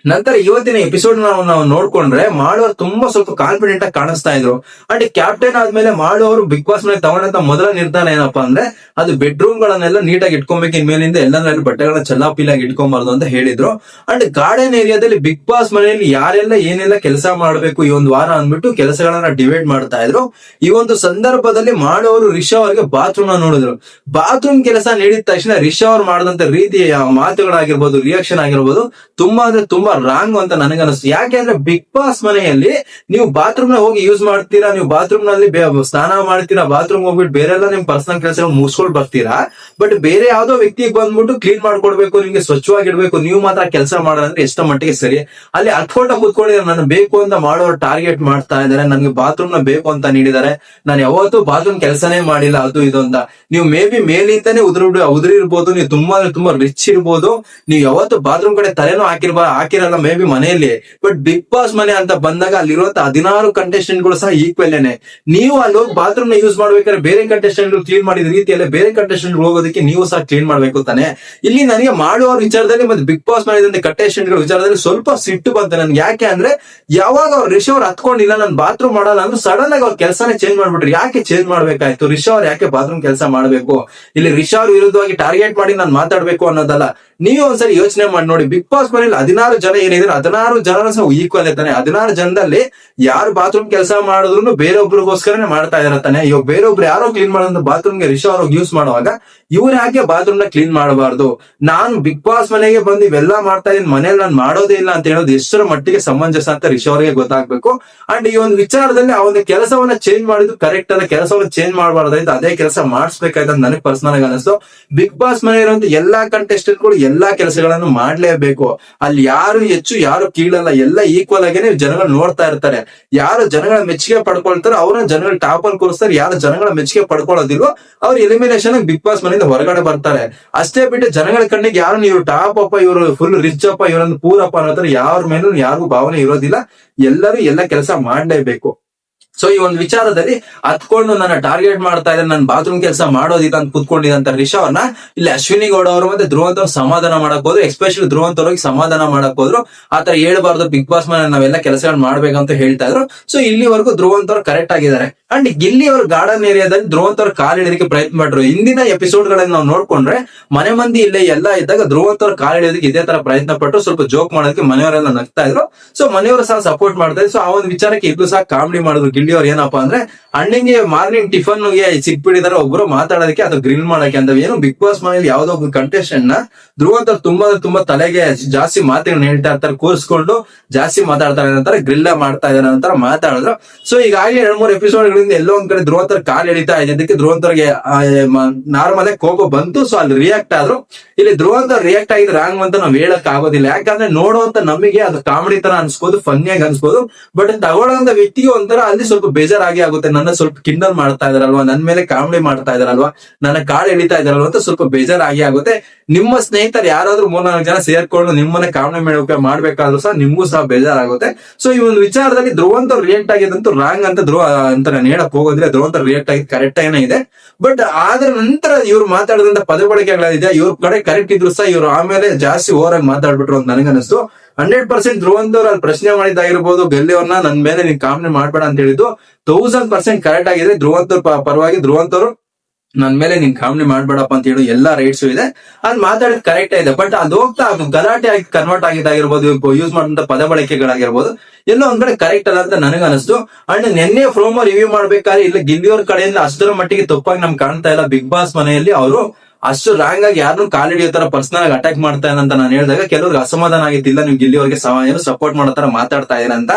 ನಂತರ ಇವತ್ತಿನ ಎಪಿಸೋಡ್ ನಾವು ನಾವು ನೋಡ್ಕೊಂಡ್ರೆ ಮಾಡುವವರು ತುಂಬಾ ಸ್ವಲ್ಪ ಕಾನ್ಫಿಡೆಂಟ್ ಆಗಿ ಕಾಣಿಸ್ತಾ ಇದ್ರು. ಅಂಡ್ ಕ್ಯಾಪ್ಟನ್ ಆದ್ಮೇಲೆ ಮಾಡುವವರು ಬಿಗ್ ಬಾಸ್ ಮೇಲೆ ತಗೊಂಡಂತ ಮೊದಲ ನಿರ್ಧಾರ ಏನಪ್ಪಾ ಅಂದ್ರೆ ಅದು ಬೆಡ್ರೂಮ್ ಗಳನ್ನೆಲ್ಲ ನೀಟಾಗಿ ಇಟ್ಕೊಬೇಕು ಇನ್ಮೇಲಿಂದ ಎಲ್ಲಾದ್ರೂ ಬಟ್ಟೆಗಳನ್ನ ಚಲ್ಲಾಪಿಲಾಗಿ ಇಟ್ಕೊಂಬಾರ್ದು ಅಂತ ಹೇಳಿದ್ರು. ಅಂಡ್ ಗಾರ್ಡನ್ ಏರಿಯಾದಲ್ಲಿ ಬಿಗ್ ಬಾಸ್ ಮನೆಯಲ್ಲಿ ಯಾರೆಲ್ಲ ಏನೆಲ್ಲ ಕೆಲಸ ಮಾಡಬೇಕು ಈ ಒಂದು ವಾರ ಅಂದ್ಬಿಟ್ಟು ಕೆಲಸಗಳನ್ನ ಡಿವೈಡ್ ಮಾಡ್ತಾ ಇದ್ರು. ಈ ಒಂದು ಸಂದರ್ಭದಲ್ಲಿ ಮಾಡುವವರು ರಿಷಾ ಅವರಿಗೆ ಬಾತ್ರೂಮ್ನ ನೋಡಿದ್ರು. ಬಾತ್ರೂಮ್ ಕೆಲಸ ನೀಡಿದ ತಕ್ಷಣ ರಿಷಾ ಅವ್ರು ಮಾಡಿದಂತ ರೀತಿಯ ಮಾತುಗಳಾಗಿರ್ಬೋದು ರಿಯಾಕ್ಷನ್ ಆಗಿರ್ಬೋದು, ತುಂಬಾ ಅಂದ್ರೆ ತುಂಬಾ ರಾಂಗ್ ಅಂತ ನನಗನ್ನಿಸ್ತು. ಯಾಕೆ ಅಂದ್ರೆ ಬಿಗ್ ಬಾಸ್ ಮನೆಯಲ್ಲಿ ನೀವು ಬಾತ್ರೂಮ್ನ ಹೋಗಿ ಯೂಸ್ ಮಾಡ್ತೀರಾ, ನೀವು ಬಾತ್ರೂಮ್ನಲ್ಲಿ ಸ್ನಾನ ಮಾಡ್ತೀರಾ ಬಾತ್ರೂಮ್ ಹೋಗ್ಬಿಟ್ಟು ಬೇರೆಲ್ಲ ನಿಮ್ ಪರ್ಸನಲ್ ಕೆಲಸ ಮುಗಿಸ್ಕೊಂಡು ಬರ್ತೀರಾ? ಬಟ್ ಬೇರೆ ಯಾವ್ದೋ ವ್ಯಕ್ತಿಗೆ ಬಂದ್ಬಿಟ್ಟು ಕ್ಲೀನ್ ಮಾಡ್ಕೊಡ್ಬೇಕು, ನಿಮ್ಗೆ ಸ್ವಚ್ಛವಾಗಿಡ್ಬೇಕು, ನೀವು ಮಾತ್ರ ಕೆಲಸ ಮಾಡೋದಂದ್ರೆ ಎಷ್ಟೋ ಮಟ್ಟಿಗೆ ಸರಿ. ಅಲ್ಲಿ ಹತ್ಕೊಂಡ ಕುತ್ಕೊಂಡಿದ್ರೆ ನಾನು ಬೇಕು ಅಂತ ಮಾಡೋರು ಟಾರ್ಗೆಟ್ ಮಾಡ್ತಾ ಇದಾರೆ ನನ್ಗೆ ಬಾತ್ರೂಮ್ನ ಬೇಕು ಅಂತ ನೀಡಿದ್ದಾರೆ. ನಾನು ಯಾವತ್ತೂ ಬಾತ್ರೂಮ್ ಕೆಲಸನೇ ಮಾಡಿಲ್ಲ, ಅದು ಇದು ಅಂತ. ನೀವು ಮೇ ಬಿ ಮೇಲಿಂದಾನೇ ಉದುರಿ ಉದುರಿರ್ಬೋದು, ನೀವು ತುಂಬಾ ತುಂಬಾ ರಿಚ್ ಇರ್ಬೋದು. ನೀವು ಯಾವತ್ತು ಬಾತ್ರೂಮ್ ಕಡೆ ತಲೆನೂ ಹಾಕಿರ್ಬಾ ಹಾಕಿರ ಇರಲ್ಲ ಮೇ ಬಿ ಮನೆಯಲ್ಲಿ. ಬಟ್ ಬಿಗ್ ಬಾಸ್ ಮನೆ ಅಂತ ಬಂದಾಗ ಅಲ್ಲಿರುವಂತ ಹದಿನಾರು ಕಂಟೆಸ್ಟೆಂಟ್ಗಳು ಸಹ ನೇ ನೀವು ಅಲ್ಲಿ ಹೋಗಿ ಬಾತ್ರೂಮ್ನ ಯೂಸ್ ಮಾಡ್ಬೇಕಾದ್ರೆ ಬೇರೆ ಕಂಟೆಸ್ಟೆಂಟ್ ಕ್ಲೀನ್ ಮಾಡಿದ ರೀತಿಯಲ್ಲೇ ಬೇರೆ ಕಂಟೆಸ್ಟೆಂಟ್ ಹೋಗೋದಕ್ಕೆ ನೀವು ಸಹ ಕ್ಲೀನ್ ಮಾಡ್ಬೇಕು ತಾನೆ. ಇಲ್ಲಿ ನನಗೆ ಮಾಡುವ ವಿಚಾರದಲ್ಲಿ ಮತ್ತೆ ಬಿಗ್ ಬಾಸ್ ಮಾಡಿದಂತೆ ಕಂಟೆಸ್ಟೆಂಟ್ಗಳ ವಿಚಾರದಲ್ಲಿ ಸ್ವಲ್ಪ ಸಿಟ್ಟು ಬಂತು ನನ್ಗೆ. ಯಾಕೆ ಅಂದ್ರೆ ಯಾವಾಗ ಅವ್ರು ರಿಷವ್ ಅವ್ರು ಹತ್ಕೊಂಡಿಲ್ಲ, ನಾನು ಬಾತ್ರೂಮ್ ಮಾಡಲ್ಲ ಅಂದ್ರೆ ಸಡನ್ ಆಗಿ ಅವ್ರ ಕೆಲಸನೇ ಚೇಂಜ್ ಮಾಡ್ಬಿಟ್ರು. ಯಾಕೆ ಚೇಂಜ್ ಮಾಡ್ಬೇಕಾಯ್ತು? ರಿಷವ್ ಅವ್ರು ಯಾಕೆ ಬಾತ್ರೂಮ್ ಕೆಲಸ ಮಾಡ್ಬೇಕು? ಇಲ್ಲಿ ರಿಷವ್ ವಿರುದ್ಧವಾಗಿ ಟಾರ್ಗೆಟ್ ಮಾಡಿ ನಾನು ಮಾತಾಡ್ಬೇಕು ಅನ್ನೋದಲ್ಲ. ನೀವು ಒಂದ್ಸರಿ ಯೋಚನೆ ಮಾಡಿ ನೋಡಿ ಬಿಗ್ ಬಾಸ್ ಮನೇಲಿ ಹದಿನಾರು ಜನ ಏನಿದ್ರು ಹದಿನಾರು ಜನ ಸಹ ಈಕ್ವಲ್ ಇರ್ತಾನೆ. ಹದಿನಾರು ಜನದಲ್ಲಿ ಯಾರು ಬಾತ್ರೂಮ್ ಕೆಲಸ ಮಾಡಿದ್ರು ಬೇರೊಬ್ರಿಗೋಸ್ಕರನೇ ಮಾಡ್ತಾ ಇದಾರೆ ಇವಾಗ ಬೇರೊಬ್ರು ಯಾರೋ ಕ್ಲೀನ್ ಮಾಡೋದು ಬಾತ್ರೂಮ್ಗೆ ರಿಷ್ ಅವ್ರಿಗೆ ಯೂಸ್ ಮಾಡುವಾಗ ಇವ್ರು ಯಾಕೆ ಬಾತ್ರೂಮ್ನ ಕ್ಲೀನ್ ಮಾಡಬಾರ್ದು? ನಾನು ಬಿಗ್ ಬಾಸ್ ಮನೆಗೆ ಬಂದು ಇವೆಲ್ಲ ಮಾಡ್ತಾ ಇದೀನಿ ಮನೇಲಿ ನಾನು ಮಾಡೋದೇ ಇಲ್ಲ ಅಂತ ಹೇಳೋದು ಎಷ್ಟರ ಮಟ್ಟಿಗೆ ಸಮಂಜಸ ಅಂತ ರಿಷ್ ಅವರಿಗೆ ಗೊತ್ತಾಗ್ಬೇಕು. ಅಂಡ್ ಈ ಒಂದು ವಿಚಾರದಲ್ಲಿ ಆ ಕೆಲಸವನ್ನ ಚೇಂಜ್ ಮಾಡಿದ್ದು ಕರೆಕ್ಟ್ ಅಲ್ಲ, ಕೆಲಸವನ್ನ ಚೇಂಜ್ ಮಾಡಬಾರ್ದಾಯ್ತು ಅದೇ ಕೆಲಸ ಮಾಡಿಸ್ಬೇಕಾಯ್ತು ನನಗೆ ಪರ್ಸನಲ್ ಆಗಿ ಅನಿಸ್ತು. ಬಿಗ್ ಬಾಸ್ ಮನೆ ಇರುವಂತ ಎಲ್ಲಾ ಕಂಟೆಸ್ಟೆಂಟ್ಗಳು ಎಲ್ಲಾ ಕೆಲಸಗಳನ್ನು ಮಾಡ್ಲೇಬೇಕು. ಅಲ್ಲಿ ಯಾರು ಹೆಚ್ಚು, ಯಾರು ಕೀಳಲ್ಲ, ಎಲ್ಲ ಈಕ್ವಲ್ ಆಗೇನೆ ಜನಗಳು ನೋಡ್ತಾ ಇರ್ತಾರೆ. ಯಾರು ಜನಗಳ ಮೆಚ್ಚುಗೆ ಪಡ್ಕೊಳ್ತಾರೋ ಅವ್ರನ್ನ ಜನಗಳ ಟಾಪ್ ಅಲ್ಲಿ ಕೂರಿಸ್ತಾರೆ. ಯಾರು ಜನಗಳ ಮೆಚ್ಚುಗೆ ಪಡ್ಕೊಳ್ಳೋದಿಲ್ವೋ ಅವ್ರು ಎಲಿಮಿನೇಷನ್ ಬಿಗ್ ಬಾಸ್ ಮನೆಯಿಂದ ಹೊರಗಡೆ ಬರ್ತಾರೆ. ಅಷ್ಟೇ ಬಿಟ್ಟು ಜನಗಳ ಕಣ್ಣಿಗೆ ಯಾರು ಇವ್ರು ಟಾಪ್ ಅಪ್ಪ ಇವರು ಫುಲ್ ರಿಚ್ ಅಪ್ಪ ಇವರನ್ನು ಅಪ್ಪ ತರ ಯಾರ ಮೇಲೂ ಯಾರಿಗೂ ಭಾವನೆ ಇರೋದಿಲ್ಲ. ಎಲ್ಲರೂ ಎಲ್ಲ ಕೆಲಸ ಮಾಡ್ಲೇಬೇಕು. ಸೊ ಈ ಒಂದು ವಿಚಾರದಲ್ಲಿ ಹತ್ಕೊಂಡು ನನ್ನ ಟಾರ್ಗೆಟ್ ಮಾಡ್ತಾ ಇದ್ದಾರೆ ನನ್ನ ಬಾತ್ರೂಮ್ ಕೆಲಸ ಮಾಡೋದಿಲ್ಲ ಅಂತ ಕುತ್ಕೊಂಡಿದ್ದಂತ ರಿಷಾ ಅವ್ರನ್ನ ಇಲ್ಲಿ ಅಶ್ವಿನಿ ಗೌಡ ಅವರು ಮತ್ತೆ ಧ್ರುವಂತ ಸಮಾಧಾನ ಮಾಡಕ್ ಹೋದ್ರು ಎಸ್ಪೆಷಲಿ ಧ್ರುವಂತವರಿಗೆ ಸಮಾಧಾನ ಮಾಡಕ್ ಹೋದ್ರು. ಆತರ ಹೇಳ್ಬಾರ್ದು ಬಿಗ್ ಬಾಸ್ ಮನೆ ನಾವೆಲ್ಲ ಕೆಲಸಗಳು ಮಾಡ್ಬೇಕಂತ ಹೇಳ್ತಾ ಇದ್ರು. ಸೊ ಇಲ್ಲಿವರೆಗೂ ಧ್ರುವಂತ ಅವ್ರು ಕರೆಕ್ಟ್ ಆಗಿದ್ದಾರೆ. ಅಂಡ್ ಇಲ್ಲಿ ಅವ್ರ ಗಾರ್ಡನ್ ಏರಿಯಾದಲ್ಲಿ ಧ್ರುವಂತ ಅವ್ರ ಕಾಲ್ ಹಿಡಿಯೋದಕ್ಕೆ ಪ್ರಯತ್ನ ಮಾಡ್ರು ಹಿಂದಿನ ಎಪಿಸೋಡ್ ಗಳನ್ನ ನಾವು ನೋಡ್ಕೊಂಡ್ರೆ, ಮನೆ ಮಂದಿ ಇಲ್ಲೇ ಎಲ್ಲ ಇದ್ದಾಗ ಧ್ರುವಂತ ಅವ್ರ ಕಾಲ್ ಹಿಡಿಯೋದಕ್ಕೆ ಇದೇ ತರ ಪ್ರಯತ್ನ ಪಟ್ಟು ಸ್ವಲ್ಪ ಜೋಕ್ ಮಾಡೋದಕ್ಕೆ ಮನೆಯವರೆಲ್ಲ ನಗ್ತಾ ಇದ್ರು. ಸೊ ಮನೆಯವರು ಸಹ ಸಪೋರ್ಟ್ ಮಾಡ್ತಾ ಇದ್ರು. ಸೊ ಆ ಒಂದು ವಿಚಾರಕ್ಕೆ ಇಬ್ರು ಸಹ ಕಾಮಿಡಿ ಮಾಡಿದ್ರು ಗಿಲ್ಲಿ ಅವ್ರು ಏನಪ್ಪಾ ಅಂದ್ರೆ ಅಣ್ಣಂಗೆ ಮಾರ್ನಿಂಗ್ ಟಿಫನ್ಗೆ ಸಿಕ್ಬಿಟ್ಟಿದಾರೆ, ಒಬ್ರು ಮಾತಾಡೋದಕ್ಕೆ ಅದು ಗ್ರಿಲ್ ಮಾಡಕ್ಕೆ ಅಂತ. ಏನು ಬಿಗ್ ಬಾಸ್ ಮನೇಲಿ ಯಾವ್ದೋ ಒಬ್ಬ ಕಂಟೆಸ್ಟೆಂಟ್ನ ಧ್ರುವಂತ್ ತುಂಬಾ ತುಂಬಾ ತಲೆಗೆ ಜಾಸ್ತಿ ಮಾತುಗಳನ್ನ ಹೇಳ್ತಾ ಇರ್ತಾರೆ, ಕೂರಿಸ್ಕೊಂಡು ಜಾಸ್ತಿ ಮಾತಾಡ್ತಾರೆ ಅಂತಾರೆ ಗ್ರಿಲ್ ಮಾಡ್ತಾ ಇದಾರೆ ಅಂತಾರೆ ಮಾತಾಡಿದ್ರು. ಸೊ ಈಗಾಗಲೇ ಎರಡ್ ಮೂರು ಎಪಿಸೋಡ್ ಗಳಿಂದ ಎಲ್ಲೋ ಒಂದ್ ಕಡೆ ಧ್ರುವಂತರ ಕಾಲ್ ಎಳಿತಾ ಇದ್ದಕ್ಕೆ ಧ್ರುವಂತರ್ಗೆ ನಾರ್ಮಲ್ ಕೋಪ ಬಂತು. ಸೊ ಅಲ್ಲಿ ರಿಯಾಕ್ಟ್ ಆದ್ರು. ಇಲ್ಲಿ ಧ್ರುವಂತ ರಿಯಾಕ್ಟ್ ಆಗಿದ್ರೆ ರಾಂಗ್ ಅಂತ ನಾವ್ ಹೇಳಕ್ ಆಗೋದಿಲ್ಲ. ಯಾಕಂದ್ರೆ ನೋಡುವಂತ ನಮಗೆ ಅದು ಕಾಮಿಡಿ ತರ ಅನ್ಸ್ಬೋದು ಫನ್ನಿಯಾಗಿ ಅನ್ಸ್ಬೋದು. ಬಟ್ ತಗೊಳ್ಳೋ ವ್ಯಕ್ತಿಗೆ ಒಂಥರ ಅಲ್ಲಿ ಸ್ವಲ್ಪ ಬೇಜಾರಾಗಿ ಆಗುತ್ತೆ. ನನ್ನ ಸ್ವಲ್ಪ ಕಿಂಡಲ್ ಮಾಡ್ತಾ ಇದಾರಲ್ವಾ? ನನ್ ಮೇಲೆ ಕಾಮಿಡಿ ಮಾಡ್ತಾ ಇದಾರಲ್ವಾ? ನನ್ನ ಕಾಳು ಎಳಿತಾ ಇದಾರಲ್ವಾ ಅಂತ ಸ್ವಲ್ಪ ಬೇಜಾರಾಗಿ ಆಗುತ್ತೆ. ನಿಮ್ಮ ಸ್ನೇಹಿತರು ಯಾರಾದ್ರೂ ಮೂರ್ನಾಲ್ಕು ಜನ ಸೇರ್ಕೊಂಡು ನಿಮ್ಮನ್ನ ಕಾಮಿಡಿ ಮಾಡೋಕೆ ಮಾಡ್ಬೇಕಾದ್ರೂ ಸಹ ನಿಮ್ಗೂ ಸಹ ಬೇಜಾರಾಗುತ್ತೆ. ಸೊ ಈ ಒಂದು ವಿಚಾರದಲ್ಲಿ ಧ್ರುವಂತ ರಿಯಾಕ್ಟ್ ಆಗಿದ್ದಂತೂ ರಾಂಗ್ ಅಂತ ಧ್ರುವ ಅಂತ ನಾನು ಹೇಳಕ್ ಹೋಗೋದಿಲ್ಲ. ಧ್ರುವಂತ ರಿಯಾಕ್ಟ್ ಆಗಿದ್ ಕರೆಕ್ಟ್ ಏನೇ ಇದೆ. ಬಟ್ ಆದ್ರ ನಂತರ ಇವ್ರು ಮಾತಾಡಿದಂತ ಪದ ಬಳಕೆಗಳಿದೆ ಇವ್ರ ಕಡೆ ಕರೆಕ್ಟ್ ಇದ್ರು ಸಹ ಇವ್ರು ಆಮೇಲೆ ಜಾಸ್ತಿ ಓವರ್ ಆಗಿ ಮಾತಾಡ್ಬಿಟ್ರು ಅಂತ ನನಗನ್ನಿಸ್ತು. ಹಂಡ್ರೆಡ್ ಪರ್ಸೆಂಟ್ ಧ್ರುವಂತವ್ರು ಅಲ್ಲಿ ಪ್ರಶ್ನೆ ಮಾಡಿದ್ದಾಗಿರ್ಬೋದು ಗಲ್ಲಿಯವ್ರನ್ನ ನನ್ ಮೇಲೆ ನೀನ್ ಕಾಮನೆ ಮಾಡ್ಬೇಡ ಅಂತ ಹೇಳಿದ್ದು ತೌಸಂಡ್ ಪರ್ಸೆಂಟ್ ಕರೆಕ್ಟ್ ಆಗಿದೆ ಧ್ರುವಂತವ್ರ ಪರವಾಗಿ ಧ್ರುವಂತವ್ರು ನನ್ ಮೇಲೆ ನೀನ್ ಕಾಮನೆ ಮಾಡ್ಬೇಡಪ್ಪ ಅಂತ ಹೇಳಿ ಎಲ್ಲಾ ರೈಟ್ಸ್ ಇದೆ. ಅದ್ ಮಾತಾಡಿದ್ ಕರೆಕ್ಟ್ ಇದೆ ಬಟ್ ಅದು ಹೋಗ್ತಾ ಅದು ಗಲಾಟೆ ಆಗಿ ಕನ್ವರ್ಟ್ ಆಗಿದ್ದಾಗಿರ್ಬೋದು ಯೂಸ್ ಮಾಡಿದಂತ ಪದ ಬಳಕೆಗಳಾಗಿರ್ಬೋದು ಎಲ್ಲೋ ಒಂದ್ ಕಡೆ ಕರೆಕ್ಟ್ ಅಲ್ಲ ಅಂತ ನನಗ ಅನಿಸ್ತು ಅಂಡ್ ನಿನ್ನೆ ಫ್ರೋಮೋ ರಿವ್ಯೂ ಮಾಡ್ಬೇಕಾದ್ರೆ ಇಲ್ಲ ಗಿಲ್ಲಿಯವ್ರ ಕಡೆಯಿಂದ ಅಷ್ಟರ ಮಟ್ಟಿಗೆ ತಪ್ಪಾಗಿ ನಮ್ಗೆ ಕಾಣ್ತಾ ಇಲ್ಲ. ಬಿಗ್ ಬಾಸ್ ಮನೆಯಲ್ಲಿ ಅವರು ಅಷ್ಟು ರಾಂಗ್ ಆಗಿ ಯಾರನ್ನು ಕಾಲಿಡಿಯೋ ತರ ಪರ್ಸನಲ್ ಆಗಿ ಅಟ್ಯಾಕ್ ಮಾಡ್ತಾ ಅಂತ ನಾನು ಹೇಳಿದಾಗ ಕೆಲವ್ರಿಗೆ ಅಸಮಾಧಾನ ಆಗಿತ್ತಿಲ್ಲ ನೀವು ಗಿಲ್ಲಿಯವರಿಗೆ ಏನು ಸಪೋರ್ಟ್ ಮಾಡೋ ತರ ಮಾತಾಡ್ತಾ ಇದ್ದೀರಾ ಅಂತ.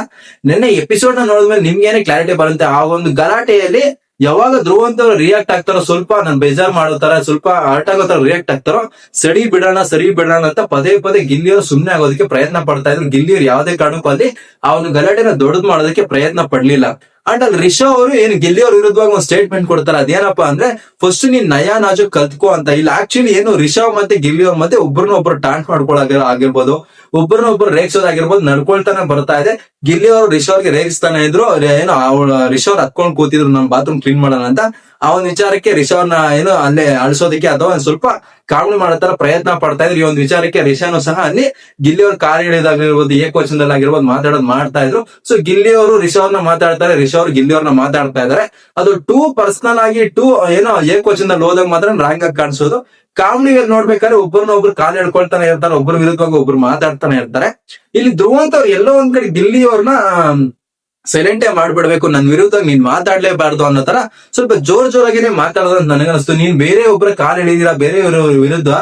ನಿನ್ನೆ ಎಪಿಸೋಡ್ನ ನೋಡಿದ್ಮೇಲೆ ನಿಮ್ಗೆ ಏನೇ ಕ್ಲಾರಿಟಿ ಬರುತ್ತೆ, ಆ ಒಂದು ಗಲಾಟೆಯಲ್ಲಿ ಯಾವಾಗ ಧ್ರುವಂತವ್ರು ರಿಯಾಕ್ಟ್ ಆಗ್ತಾರೋ, ಸ್ವಲ್ಪ ನನ್ ಬೇಜಾರ್ ಮಾಡೋ ತರ, ಸ್ವಲ್ಪ ಹರ್ಟ್ ಆಗೋ ತರ ರಿಯಾಕ್ಟ್ ಆಗ್ತಾರೋ, ಸರಿ ಬಿಡೋಣ ಸರಿ ಬಿಡೋಣ ಅಂತ ಪದೇ ಪದೇ ಗಿಲ್ಲಿಯವರು ಸುಮ್ನೆ ಆಗೋದಕ್ಕೆ ಪ್ರಯತ್ನ ಪಡ್ತಾ ಇದ್ರು. ಗಿಲ್ಲಿಯವ್ರು ಯಾವ್ದೇ ಕಾರಣಕ್ಕೂ ಅಲ್ಲಿ ಆ ಒಂದು ಗಲಾಟೆನ ದೊಡ್ಡದ್ ಮಾಡೋದಕ್ಕೆ ಪ್ರಯತ್ನ ಪಡ್ಲಿಲ್ಲ. ಅಂಡ್ ಅಲ್ಲಿ ರಿಷಾ ಅವರು ಏನು ಗೆಲ್ಲಿಯವ್ರ ವಿರುದ್ಧವಾಗಿ ಒಂದು ಸ್ಟೇಟ್ಮೆಂಟ್ ಕೊಡ್ತಾರೆ, ಅದೇನಪ್ಪ ಅಂದ್ರೆ ಫಸ್ಟ್ ನೀನ್ ನಯಾ ನಾಜು ಕಲ್ತ್ಕೋ ಅಂತ. ಇಲ್ಲ ಆಕ್ಚುಲಿ ಏನು ರಿಷಾ ಮತ್ತೆ ಗಿಲ್ಲಿಯವ್ರ ಮತ್ತೆ ಒಬ್ಬರನ್ನ ಒಬ್ಬರು ಟಾಂಟ್ ಮಾಡ್ಕೊಳ್ಳೋ ಆಗಿರ್ಬೋದು ಒಬ್ಬರನ್ನ ಒಬ್ರು ರೇಗಿಸೋದಾಗಿರ್ಬೋದು ನಡ್ಕೊಳ್ತಾನೆ ಬರ್ತಾ ಇದೆ. ಗಿಲ್ಲಿ ರಿಷಾವ್ರಿಗೆ ರೇಗಿಸ್ತಾನೆ ಇದ್ರು ಏನು, ಅವಳು ರಿಷಾವ್ರ ಹತ್ಕೊಂಡ್ ಕೂತಿದ್ರು, ನಮ್ ಬಾತ್ರೂಮ್ ಕ್ಲೀನ್ ಮಾಡೋಣ ಅಂತ. ಆ ಒಂದು ವಿಚಾರಕ್ಕೆ ರಿಷಾವ್ನ ಏನು, ಅಲ್ಲೇ ಅಳಿಸೋದಕ್ಕೆ ಅಥವಾ ಸ್ವಲ್ಪ ಕಾಮಿಡಿ ಮಾಡೋ ಪ್ರಯತ್ನ ಪಡ್ತಾ ಇದ್ರು. ಈ ಒಂದು ವಿಚಾರಕ್ಕೆ ರಿಷಾನು ಸಹ ಅಲ್ಲಿ ಗಿಲ್ಲಿ ಅವ್ರ ಕಾರ್ ಹಿಡಿದಾಗಿರ್ಬೋದು ಏಕವಚನದಲ್ಲಿ ಆಗಿರ್ಬೋದು ಮಾತಾಡೋದು ಮಾಡ್ತಾ ಇದ್ರು. ಸೊ ಗಿಲ್ಲಿ ಅವರು ಅವ್ರನ್ನ ಮಾತಾಡ್ತಾರೆ ರಿಷೋರ್ ಗಿಲ್ಲಿ ಅವ್ರನ್ನ ಮಾತಾಡ್ತಾ ಇದಾರೆ ಅದು ಟೂ ಪರ್ಸನಲ್ ಆಗಿ ಟೂ ಏನೋ ಏಕವಚನದಲ್ಲಿ ಹೋದಾಗ ಮಾತ್ರ ರಾಂಗ್ ಆಗಿ ಕಾಣಿಸೋದು. ಕಾಮಿಡಿಯಲ್ಲಿ ನೋಡ್ಬೇಕಾದ್ರೆ ಒಬ್ಬರನ್ನ ಒಬ್ರು ಕಾಲ್ ಹೇಳ್ಕೊಳ್ತಾನೆ ಇರ್ತಾರೆ ಒಬ್ಬರ ವಿರುದ್ಧವಾಗಿ ಒಬ್ರು ಮಾತಾಡ್ತಾನೆ ಇರ್ತಾರೆ. ಇಲ್ಲಿ ಧ್ರುವಂತ ಅವ್ರು ಎಲ್ಲೋ ಒಂದ್ ಕಡೆ ಗಿಲ್ಲಿ ಅವ್ರನ್ನ ಸೈಲೆಂಟೇ ಮಾಡ್ಬಿಡ್ಬೇಕು, ನನ್ ವಿರುದ್ಧ ನೀನ್ ಮಾತಾಡ್ಲೇಬಾರ್ದು ಅನ್ನೋ ತರ ಸ್ವಲ್ಪ ಜೋರ್ ಜೋರಾಗಿನೇ ಮಾತಾಡೋದು ಅಂತ ನನಗನ್ನಿಸ್ತು. ನೀನ್ ಬೇರೆ ಒಬ್ಬರ ಕಾಲ್ ಎಳಿದಿರಾ, ಬೇರೆ ವಿರುದ್ಧ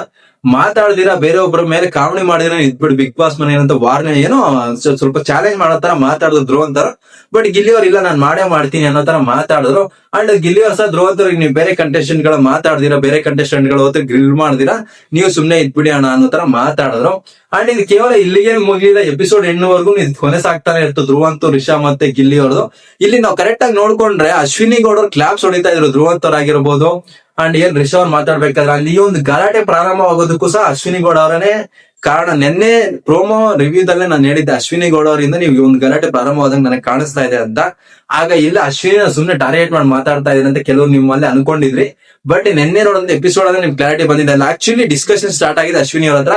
ಮಾತಾಡ್ದಿರಾ ಬೇರೆ ಒಬ್ಬರ ಮೇಲೆ ಕಾಮಿಡಿ ಮಾಡಿದ್ರೆ ಇದ್ಬಿಡು ಬಿಗ್ ಬಾಸ್ ಮನೆ ಅಂತ ವಾರ್ನೆ ಏನೋ ಸ್ವ- ಸ್ವಲ್ಪ ಚಾಲೆಂಜ್ ಮಾಡೋ ತರ ಮಾತಾಡಿದ್ರು ಧ್ರುವಂತರ ಬಟ್ ಗಿಲ್ಲಿಯವ್ರು ಇಲ್ಲ, ನಾನ್ ಮಾಡೇ ಮಾಡ್ತೀನಿ ಅನ್ನೋ ತರ ಮಾತಾಡಿದ್ರು. ಅಂಡ್ ಗಿಲ್ಲಿಯವ್ರು ಸಹ ಧ್ರುವಂತರಿಗೆ ನೀವು ಬೇರೆ ಕಂಟೆಸ್ಟೆಂಟ್ಗಳ ಮಾತಾಡ್ದಿರಾ, ಬೇರೆ ಕಂಟೆಸ್ಟೆಂಟ್ಗಳ ಹೋದ್ರೆ ಗ್ರಿಲ್ ಮಾಡಿದಿರಾ, ನೀವು ಸುಮ್ನೆ ಇದ್ಬಿಡಿ ಅಣ್ಣ ಅನ್ನೋ ತರ ಮಾತಾಡಿದ್ರು. ಅಂಡ್ ಇದು ಕೇವಲ ಇಲ್ಲಿಗೆ ಮುಗಿಲಿಲ್ಲ ಎಪಿಸೋಡ್ ಇದು ಕೊನೆ ಸಾಕ್ತಾನೆ ಇರ್ತು ಧ್ರುವಂತು ರಿಷಾ ಮತ್ತೆ ಗಿಲ್ಲಿ ಇಲ್ಲಿ ನಾವು ಕರೆಕ್ಟ್ ಆಗಿ ನೋಡ್ಕೊಂಡ್ರೆ ಅಶ್ವಿನಿ ಗೌಡರು ಕ್ಲಾಪ್ಸ್ ಹೊಡಿತಾ ಇದ್ರು ಧ್ರುವಂತವ್ರು ಆಗಿರ್ಬೋದು ಅಂಡ್ ಏನ್ ರಿಷ್ ಅವ್ರು ಮಾತಾಡ್ಬೇಕಾದ್ರೆ ಅಲ್ಲಿ ಒಂದು ಗಲಾಟೆ ಪ್ರಾರಂಭವಾಗೋದಕ್ಕೂ ಸಹ ಅಶ್ವಿನಿ ಗೌಡ ಅವರೇ ಕಾರಣ ನಿನ್ನೆ ಪ್ರೋಮೋ ರಿವ್ಯೂದಲ್ಲೇ ನಾನು ಹೇಳಿದ್ದೆ, ಅಶ್ವಿನಿ ಗೌಡ ಅವರಿಂದ ನೀವು ಒಂದು ಗಲಾಟೆ ಪ್ರಾರಂಭವಾದಂಗೆ ನನಗೆ ಕಾಣಿಸ್ತಾ ಇದೆ ಅಂತ. ಆಗ ಇಲ್ಲ ಅಶ್ವಿನ ಸುಮ್ಮನೆ ಟಾರ್ಗೆಟ್ ಮಾಡಿ ಮಾತಾಡ್ತಾ ಇದ್ದೀನಿ ಅಂತ ಕೆಲವರು ನಿಮ್ಮಲ್ಲಿ ಅನ್ಕೊಂಡಿದ್ರಿ. ಬಟ್ ನಿನ್ನೆ ನೋಡೋದು ಎಪಿಸೋಡ್ ಅಂದ್ರೆ ನಿಮ್ಗೆ ಕ್ಲಾರಿಟಿ ಬಂದಿದೆ. ಆಕ್ಚುಲಿ ಡಿಸ್ಕಷನ್ ಸ್ಟಾರ್ಟ್ ಆಗಿದೆ ಅಶ್ವಿನಿ ಅವ್ರ ಹತ್ರ.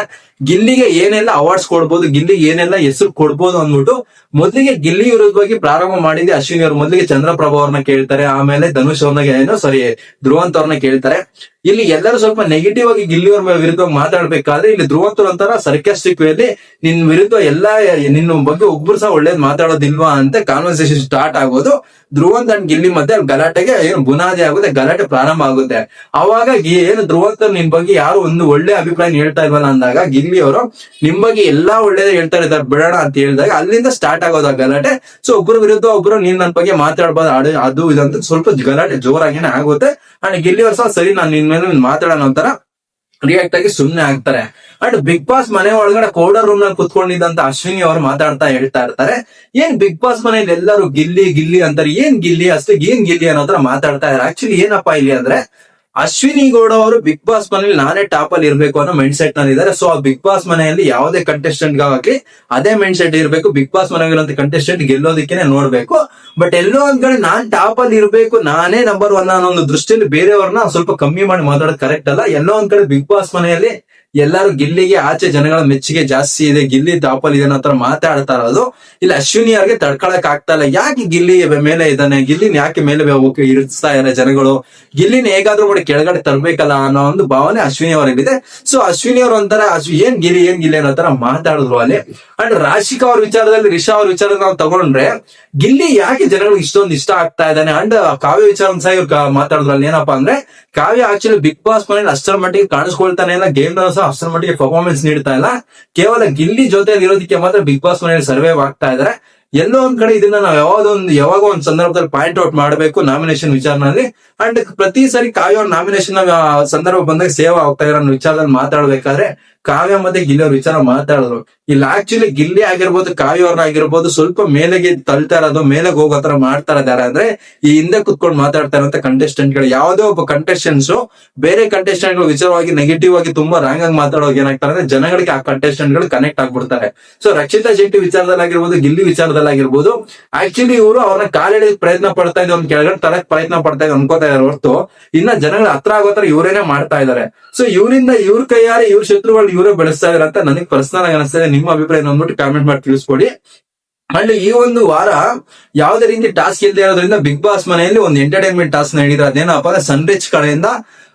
ಗಿಲ್ಲಿಗೆ ಏನೆಲ್ಲ ಅವಾರ್ಡ್ಸ್ ಕೊಡ್ಬೋದು, ಗಿಲ್ಲಿಗೆ ಏನೆಲ್ಲ ಹೆಸರು ಕೊಡ್ಬೋದು ಅಂದ್ಬಿಟ್ಟು ಮೊದಲಿಗೆ ಗಿಲ್ಲಿ ವಿರುದ್ಧವಾಗಿ ಪ್ರಾರಂಭ ಮಾಡಿದ್ದೆ. ಅಶ್ವಿನಿ ಅವ್ರು ಮೊದಲಿಗೆ ಚಂದ್ರಪ್ರಭಾ ಅವ್ರನ್ನ ಕೇಳ್ತಾರೆ, ಆಮೇಲೆ ಧನುಷ್ ಅವ್ರನ್ನ ಏನೋ ಸಾರಿ ಧ್ರುವಂತ್ ಅವ್ರನ್ನ ಕೇಳ್ತಾರೆ. ಇಲ್ಲಿ ಎಲ್ಲರೂ ಸ್ವಲ್ಪ ನೆಗೆಟಿವ್ ಆಗಿ ಗಿಲ್ಲಿ ಅವ್ರ ವಿರುದ್ಧ ಮಾತಾಡ್ಬೇಕಾದ್ರೆ ಇಲ್ಲಿ ಧ್ರುವಂತರು ಅಂತಾರ ಸರ್ಕ್ಯಾಸ್ಟಿಕ್ ವೇಲಿ ನಿನ್ ವಿರುದ್ಧ ಎಲ್ಲಾ, ನಿನ್ನ ಬಗ್ಗೆ ಒಬ್ರು ಸಹ ಒಳ್ಳೇದ್ ಮಾತಾಡೋದಿಲ್ವಾ ಅಂತ ಕಾನ್ವರ್ಸೇಷನ್ ಸ್ಟಾರ್ಟ್ ಆಗೋದು. ಧ್ರುವಂತ್ ಅಂಡ್ ಗಿಲ್ಲಿ ಮಧ್ಯೆ ಗಲಾಟೆಗೆ ಏನು ಬುನಾದಿ ಆಗುತ್ತೆ, ಗಲಾಟೆ ಪ್ರಾರಂಭ ಆಗುತ್ತೆ. ಅವಾಗ ಏನು ಧ್ರುವಂತ್ ನಿನ್ ಬಗ್ಗೆ ಯಾರು ಒಂದು ಒಳ್ಳೆ ಅಭಿಪ್ರಾಯ ಹೇಳ್ತಾ ಇಲ್ವಲ್ಲ ಅಂದಾಗ ಗಿಲ್ಲಿ ಅವರು, ನಿಮ್ ಬಗ್ಗೆ ಎಲ್ಲಾ ಒಳ್ಳೇದೇ ಹೇಳ್ತಾ ಇದ್ದಾರೆ, ಬಿಡೋಣ ಅಂತ ಹೇಳಿದಾಗ ಅಲ್ಲಿಂದ ಸ್ಟಾರ್ಟ್ ಆಗೋದ ಗಲಾಟೆ. ಸೊ ಒಬ್ರು ವಿರುದ್ಧ ಒಬ್ರು ನೀನ್ ನನ್ ಬಗ್ಗೆ ಮಾತಾಡ್ಬೋದು ಅದು ಅದು ಇದಂತ ಸ್ವಲ್ಪ ಗಲಾಟೆ ಜೋರಾಗಿನೇ ಆಗುತ್ತೆ. ಅಂಡ್ ಗಿಲ್ಲಿ ಅವ್ರು ಸಹ, ಸರಿ, ನಾನು ನಿನ್ ಮೇಲೆ ಮಾತಾಡೋಣ ಅಂತಾರ ರಿಯಾಕ್ಟ್ ಆಗಿ ಸುಮ್ನೆ ಆಗ್ತಾರೆ. ಅಂಡ್ ಬಿಗ್ ಬಾಸ್ ಮನೆ ಒಳಗಡೆ ಕೋಡರ್ ರೂಮ್ನಲ್ಲಿ ಕುತ್ಕೊಂಡಿದ್ದಂತ ಅಶ್ವಿನಿ ಅವರು ಮಾತಾಡ್ತಾ ಹೇಳ್ತಾ ಇರ್ತಾರೆ. ಏನ್ ಬಿಗ್ ಬಾಸ್ ಮನೇಲಿ ಎಲ್ಲರೂ ಗಿಲ್ಲಿ ಗಿಲ್ಲಿ ಅಂತಾರೆ. ಏನ್ ಗಿಲ್ಲಿ ಅಷ್ಟೇ, ಏನ್ ಗಿಲ್ಲಿ ಅನ್ನೋ ತರ ಮಾತಾಡ್ತಾ ಇದಾರೆ ಆಕ್ಚುಲಿ ಏನಪ್ಪಾ ಇಲ್ಲಿ ಅಂದ್ರೆ ಅಶ್ವಿನಿ ಗೌಡ ಅವರು ಬಿಗ್ ಬಾಸ್ ಮನೆಯಲ್ಲಿ ನಾನೇ ಟಾಪ್ ಅಲ್ಲಿ ಇರ್ಬೇಕು ಅನ್ನೋ ಮೈಂಡ್ ಸೆಟ್ನಲ್ಲಿ ಇದ್ದಾರೆ ಸೊ ಆ ಬಿಗ್ ಬಾಸ್ ಮನೆಯಲ್ಲಿ ಯಾವುದೇ ಕಂಟೆಸ್ಟೆಂಟ್ ಆಗಲಿ ಅದೇ ಮೈಂಡ್ ಸೆಟ್ ಇರಬೇಕು ಬಿಗ್ ಬಾಸ್ ಮನೆಗಿರುವಂತ ಕಂಟೆಸ್ಟೆಂಟ್ ಗೆಲ್ಲೋದಕ್ಕೆ ನೋಡ್ಬೇಕು. ಬಟ್ ಎಲ್ಲೋ ಒಂದ್ ಕಡೆ ನಾನ್ ಟಾಪ್ ಅಲ್ಲಿ ಇರ್ಬೇಕು, ನಾನೇ ನಂಬರ್ ಒನ್ ಅನ್ನೋ ಒಂದು ದೃಷ್ಟಿಯಲ್ಲಿ ಬೇರೆಯವ್ರನ್ನ ಸ್ವಲ್ಪ ಕಮ್ಮಿ ಮಾಡಿ ಮಾತಾಡೋದು ಕರೆಕ್ಟ್ ಅಲ್ಲ. ಎಲ್ಲೋ ಒಂದ್ ಕಡೆ ಬಿಗ್ ಬಾಸ್ ಮನೆಯಲ್ಲಿ ಎಲ್ಲಾರು ಗಿಲ್ಲಿಗೆ ಆಚೆ ಜನಗಳ ಮೆಚ್ಚುಗೆ ಜಾಸ್ತಿ ಇದೆ. ಗಿಲ್ಲಿ ದಾಪಲ್ ಇದೆ ಅನ್ನೋ ತರ ಮಾತಾಡ್ತಾ ಇರೋದು ಇಲ್ಲಿ, ಅಶ್ವಿನಿ ಅವ್ರಿಗೆ ತಡ್ಕೊಳಕ್ ಆಗ್ತಾ ಇಲ್ಲ. ಯಾಕೆ ಗಿಲ್ಲಿ ಮೇಲೆ ಇದ್ದಾನೆ? ಗಿಲ್ಲಿನ ಯಾಕೆ ಮೇಲೆ ಇರಿಸ್ತಾ ಇದಾರೆ ಜನಗಳು? ಗಿಲ್ಲಿನ ಹೇಗಾದ್ರೂ ಕೂಡ ಕೆಳಗಡೆ ತರ್ಬೇಕಲ್ಲ ಅನ್ನೋ ಒಂದು ಭಾವನೆ ಅಶ್ವಿನಿ ಅವರಲ್ಲಿದೆ. ಸೊ ಅಶ್ವಿನಿ ಅವ್ರ ಒಂಥರ ಏನ್ ಗಿಲ್ಲಿ ಏನ್ ಗಿಲ್ಲಿ ಅನ್ನೋ ತರ ಮಾತಾಡಿದ್ರು ಅಲ್ಲಿ. ಅಂಡ್ ರಾಶಿಕಾ ಅವ್ರ ವಿಚಾರದಲ್ಲಿ, ರಿಷಾ ಅವ್ರ ವಿಚಾರ ನಾವು ತಗೊಂಡ್ರೆ, ಗಿಲ್ಲಿ ಯಾಕೆ ಜನಗಳಿಗೆ ಇಷ್ಟೊಂದು ಇಷ್ಟ ಆಗ್ತಾ ಇದ್ದಾನೆ? ಅಂಡ್ ಕಾವ್ಯ ವಿಚಾರ ಸಹ ಇವ್ರು ಕಾ- ಮಾತಾಡಿದ್ರು ಅಲ್ಲಿ. ಏನಪ್ಪಾ ಅಂದ್ರೆ, ಕಾವ್ಯ ಆಕ್ಚುಲಿ ಬಿಗ್ ಬಾಸ್ ಮನೇಲಿ ಅಷ್ಟರ ಮಟ್ಟಿಗೆ ಕಾಣಿಸ್ಕೊಳ್ತಾನೆ ಇಲ್ಲ. ಗೇಮ್ ಸಹ ಅಷ್ಟರ ಮಟ್ಟಿಗೆ ಪರ್ಫಾರ್ಮೆನ್ಸ್ ನೀಡ್ತಾ ಇಲ್ಲ. ಕೇವಲ ಗಿಲ್ಲಿ ಜೊತೆ ಇರೋದಕ್ಕೆ ಮಾತ್ರ ಬಿಗ್ ಬಾಸ್ ಮನೆಯಲ್ಲಿ ಸರ್ವೈವ್ ಆಗ್ತಾ ಇದಾರೆ. ಎಲ್ಲೋ ಒಂದ್ ಕಡೆ ಇದನ್ನ ನಾವು ಯಾವ್ದೋ ಒಂದು ಯಾವಾಗ ಒಂದ್ ಸಂದರ್ಭದಲ್ಲಿ ಪಾಯಿಂಟ್ ಔಟ್ ಮಾಡಬೇಕು ನಾಮಿನೇಷನ್ ವಿಚಾರನಲ್ಲಿ ಅಂಡ್ ಪ್ರತಿ ಸರಿ ಕಾಯೋ ನಾಮಿನೇಷನ್ ಸಂದರ್ಭ ಬಂದಾಗ ಸೇವ್ ಆಗ್ತಾ ಇರೋ ವಿಚಾರದಲ್ಲಿ ಮಾತಾಡ್ಬೇಕಾದ್ರೆ ಕಾವ್ಯ ಮತ್ತೆ ಗಿಲ್ಲಿ ಅವ್ರ ವಿಚಾರ ಮಾತಾಡಿದ್ರು ಇಲ್ಲಿ ಆಕ್ಚುಲಿ ಗಿಲ್ಲಿ ಆಗಿರ್ಬೋದು, ಕಾವ್ಯ ಅವ್ರನ್ನಾಗಿರ್ಬೋದು ಸ್ವಲ್ಪ ಮೇಲೆಗೆ ತಳ್ತಾ ಇರೋದು, ಮೇಲೆಗೆ ಹೋಗೋ ತರ ಮಾಡ್ತಾ ಇದಾರೆ. ಅಂದ್ರೆ ಈ ಹಿಂದೆ ಕುತ್ಕೊಂಡು ಮಾತಾಡ್ತಾ ಇರೋಂತ ಕಂಟೆಸ್ಟೆಂಟ್ಗಳು, ಯಾವುದೇ ಒಬ್ಬ ಕಂಟೆಸ್ಟೆಂಟ್ಸ್ ಬೇರೆ ಕಂಟೆಸ್ಟೆಂಟ್ಗಳು ವಿಚಾರವಾಗಿ ನೆಗೆಟಿವ್ ಆಗಿ ತುಂಬಾ ರಾಂಗ್ ಆಗಿ ಮಾತಾಡೋವಾಗ ಏನಾಗ್ತಾರೆ ಅಂದ್ರೆ ಜನಗಳಿಗೆ ಆ ಕಂಟೆಸ್ಟೆಂಟ್ಗಳು ಕನೆಕ್ಟ್ ಆಗ್ಬಿಡ್ತಾರೆ. ಸೊ ರಕ್ಷಿತಾ ಶೆಟ್ಟಿ ವಿಚಾರದಲ್ಲಾಗಿರ್ಬೋದು, ಗಿಲ್ಲಿ ವಿಚಾರದಲ್ಲಾಗಿರ್ಬೋದು ಆಕ್ಚುಲಿ ಇವರು ಅವ್ರನ್ನ ಕಾಲೆಳೆಯ ಪ್ರಯತ್ನ ಪಡ್ತಾ ಇದ್ದ ಒಂದ್ ಕೆಳಗಡೆ ತರಕ್ ಪ್ರಯತ್ನ ಪಡ್ತಾ ಇದ್ದು ಅನ್ಕೋತಾ ಇದಾರೆ ಹೊರತು. ಇನ್ನ ಜನಗಳ ಹತ್ರ ಆಗೋತರ ಇವರೇನೆ ಮಾಡ್ತಾ ಇದಾರೆ. ಸೊ ಇವರಿಂದ ಇವ್ರ ಕೈಯಾರೆ ಇವ್ರ ಶತ್ರುಗಳು ಇವರೇ ಬೆಳೆಸ್ತಾ ಇದಾರೆ ಅಂತ ನನಗೆ ಪರ್ಸನಲ್ ಆಗಿ ಅನಿಸ್ತದೆ ನಿಮ್ಮ ಅಭಿಪ್ರಾಯ ಅಂದ್ಬಿಟ್ಟು ಕಾಮೆಂಟ್ ಮಾಡಿ ತಿಳಿಸ್ಕೊಡಿ. ಅಂಡ್ ಈ ಒಂದು ವಾರ ಯಾವುದೇ ರೀತಿ ಟಾಸ್ಕ್ ಇಲ್ಲದೆ ಇರೋದ್ರಿಂದ ಬಿಗ್ ಬಾಸ್ ಮನೆಯಲ್ಲಿ ಒಂದು ಎಂಟರ್ಟೈನ್ಮೆಂಟ್ ಟಾಸ್ಕ್ ನೀಡಿದ್ರೆ ಅದೇನಪ್ಪ ಅಂದ್ರೆ ಸನ್ರಿಚ್ ಕಡೆಯಿಂದ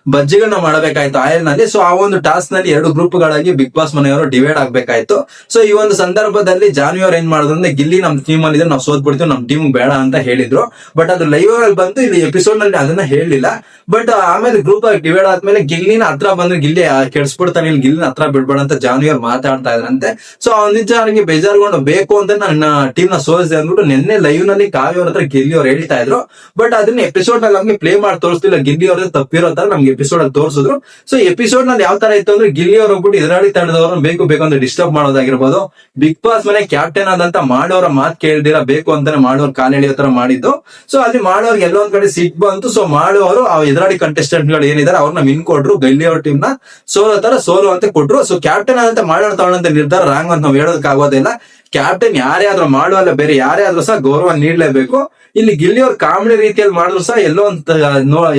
ಬಜ್ಜಿಗಳನ್ನ ಮಾಡಬೇಕಾಯ್ತು ಆಯಲ್ನಲ್ಲಿ ಸೊ ಆ ಒಂದು ಟಾಸ್ಕ್ನಲ್ಲಿ ಎರಡು ಗ್ರೂಪ್ ಗಳಾಗಿ ಬಿಗ್ ಬಾಸ್ ಮನೆಯವರು ಡಿವೈಡ್ ಆಗ್ಬೇಕಾಯ್ತು. ಸೊ ಈ ಒಂದು ಸಂದರ್ಭದಲ್ಲಿ ಜಾನ್ವಿ ಅವ್ರು ಏನ್ ಮಾಡಿದ್ರು ಅಂದ್ರೆ ಗಿಲ್ಲಿ ನಮ್ ಟೀಮ್ ಅಲ್ಲಿ ನಾವು ನಾವು ಸೋತ್ಬಿಡ್ತೀವಿ ನಮ್ ಟೀಮ್ ಬೇಡ ಅಂತ ಹೇಳಿದ್ರು. ಬಟ್ ಅದು ಲೈವ್ ಅಲ್ಲಿ ಬಂತು, ಇಲ್ಲಿ ಎಪಿಸೋಡ್ನಲ್ಲಿ ಅದನ್ನ ಹೇಳಿಲ್ಲ. ಬಟ್ ಆಮೇಲೆ ಗ್ರೂಪ್ ಆಗಿ ಡಿವೈಡ್ ಆದ್ಮೇಲೆ ಗಿಲ್ಲಿನ ಹತ್ರ ಬಂದ್ರೆ ಗಿಲ್ಲಿ ಕೆಡ್ಸ್ಬಿಡ್ತಾನೆ, ಇಲ್ಲಿ ಗಿಲ್ಲಿನ ಹತ್ರ ಬಿಡ್ಬೇಡ ಅಂತ ಜಾನ್ವಿ ಅವ್ರು ಮಾತಾಡ್ತಾ ಇದ್ರಂತೆ. ಸೊ ಅವ್ನ ವಿಚಾರಕ್ಕೆ ಬೇಜಾರ್ಗೊಂಡು ಬೇಕು ಅಂತ ನನ್ನ ಟೀಮ್ನ ಸೋಲಿಸಿದೆ ಅಂದ್ಬಿಟ್ಟು ನಿನ್ನೆ ಲೈವ್ನಲ್ಲಿ ಕಾವ್ಯ ಅವ್ರ ಹತ್ರ ಗಿಲ್ಲಿ ಅವ್ರು ಹೇಳ್ತಾ ಇದ್ರು. ಬಟ್ ಅದನ್ನ ಎಪಿಸೋಡ್ನಲ್ಲಿ ನಮ್ಗೆ ಪ್ಲೇ ಮಾಡಿ ತೋರಿಸ್ತಿಲ್ಲ, ಗಿಲ್ಲಿ ಅವ್ರ ತಪ್ಪಿರೋ ತರ ನಮ್ಗೆ ಎಪಿಸೋಡ್ ಅಲ್ಲಿ ತೋರಿಸಿದ್ರು. ಸೊ ಎಪಿಸೋಡ್ನಲ್ಲಿ ಯಾವ ತರ ಇತ್ತು ಅಂದ್ರೆ ಗಿಲ್ಲಿ ಅವ್ರು ಹೋಗ್ಬಿಟ್ಟು ಎದುರಾಳಿ ತಂಡದವ್ರನ್ನ ಬೇಕು ಬೇಕು ಅಂತ ಡಿಸ್ಟರ್ಬ್ ಮಾಡೋದಾಗಿರ್ಬೋದು. ಬಿಗ್ ಬಾಸ್ ಮನೆ ಕ್ಯಾಪ್ಟನ್ ಆದಂತ ಮಾಡೋರ ಮಾತ್ ಕೇಳ್ದಿರ ಬೇಕು ಅಂತಾನೆ ಮಾಡೋರ್ ಕಾಲ್ ಎಳೆಯೋ ತರ ಮಾಡಿದ್ದು. ಸೊ ಅಲ್ಲಿ ಮಾಡೋರ್ಗೆ ಎಲ್ಲೊಂದ್ ಕಡೆ ಸಿಟ್ ಬಂತು. ಸೊ ಮಾಡೋರು ಆ ಎದುರಾಳಿ ಕಂಟೆಸ್ಟೆಂಟ್ಗಳು ಏನಿದಾರೆ ಅವ್ರನ್ನ ವಿನ್ ಕೊಟ್ರು, ಗಿಲ್ಲಿ ಅವ್ರ ಟೀಮ್ನ ಸೋಲೋ ತರ ಸೋಲು ಅಂತ ಕೊಟ್ರು. ಸೊ ಕ್ಯಾಪ್ಟನ್ ಆದಂತ ಮಾಡೋರ್ ತಗೊಂಡಂತ ನಿರ್ಧಾರ ರಾಂಗ್ ಅಂತ ನಾವು ಹೇಳೋದಕ್ಕೆ ಆಗೋದಿಲ್ಲ ಕ್ಯಾಪ್ಟನ್ ಯಾರೇ ಆದ್ರೂ ಮಾಡುವಲ್ಲ ಬೇರೆ ಯಾರೇ ಆದ್ರೂ ಸಹ ಗೌರವ ನೀಡಲೇಬೇಕು. ಇಲ್ಲಿ ಗಿಲ್ಲಿ ಅವ್ರ ಕಾಮಿಡಿ ರೀತಿಯಲ್ಲಿ ಮಾಡಿದ್ರು ಸಹ ಎಲ್ಲೋ ಒಂದ್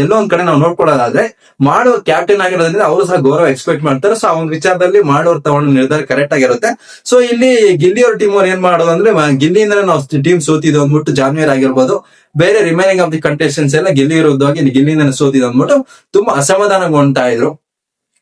ಎಲ್ಲೋ ಒಂದ್ ಕಡೆ ನಾವು ನೋಡ್ಕೊಳ್ಳೋದಾದ್ರೆ ಮಾಡೋ ಕ್ಯಾಪ್ಟನ್ ಆಗಿರೋದ್ರಿಂದ ಅವರು ಸಹ ಗೌರವ ಎಕ್ಸ್ಪೆಕ್ಟ್ ಮಾಡ್ತಾರೆ. ಸೊ ಅವ್ನ ವಿಚಾರದಲ್ಲಿ ಮಾಡೋರ್ ತಗೊಂಡು ನಿರ್ಧಾರ ಕರೆಕ್ಟ್ ಆಗಿರುತ್ತೆ. ಸೊ ಇಲ್ಲಿ ಗಿಲ್ಲಿ ಅವ್ರ ಟೀಮ್ ಅವ್ರು ಏನ್ ಮಾಡೋದು ಅಂದ್ರೆ ಗಿಲ್ಲಿಯಿಂದ ನಾವು ಟೀಮ್ ಸೋತಿದ್ದು ಅಂದ್ಬಿಟ್ಟು ಜಾನ್ವಿಯರ್ ಆಗಿರ್ಬೋದು. ಬೇರೆ ರಿಮೈನಿಂಗ್ ಆಫ್ ದಿ ಕಂಟೆಸ್ಟೆಂಟ್ಸ್ ಎಲ್ಲ ಗಿಲ್ಲಿ ವಿರುದ್ಧವಾಗಿ ಗಿಲ್ಲಿಯಿಂದ ಸೋತಿದ್ದು ಅಂದ್ಬಿಟ್ಟು ತುಂಬಾ ಅಸಮಾಧಾನಗೊಂಡ್ತಾ ಇದ್ರು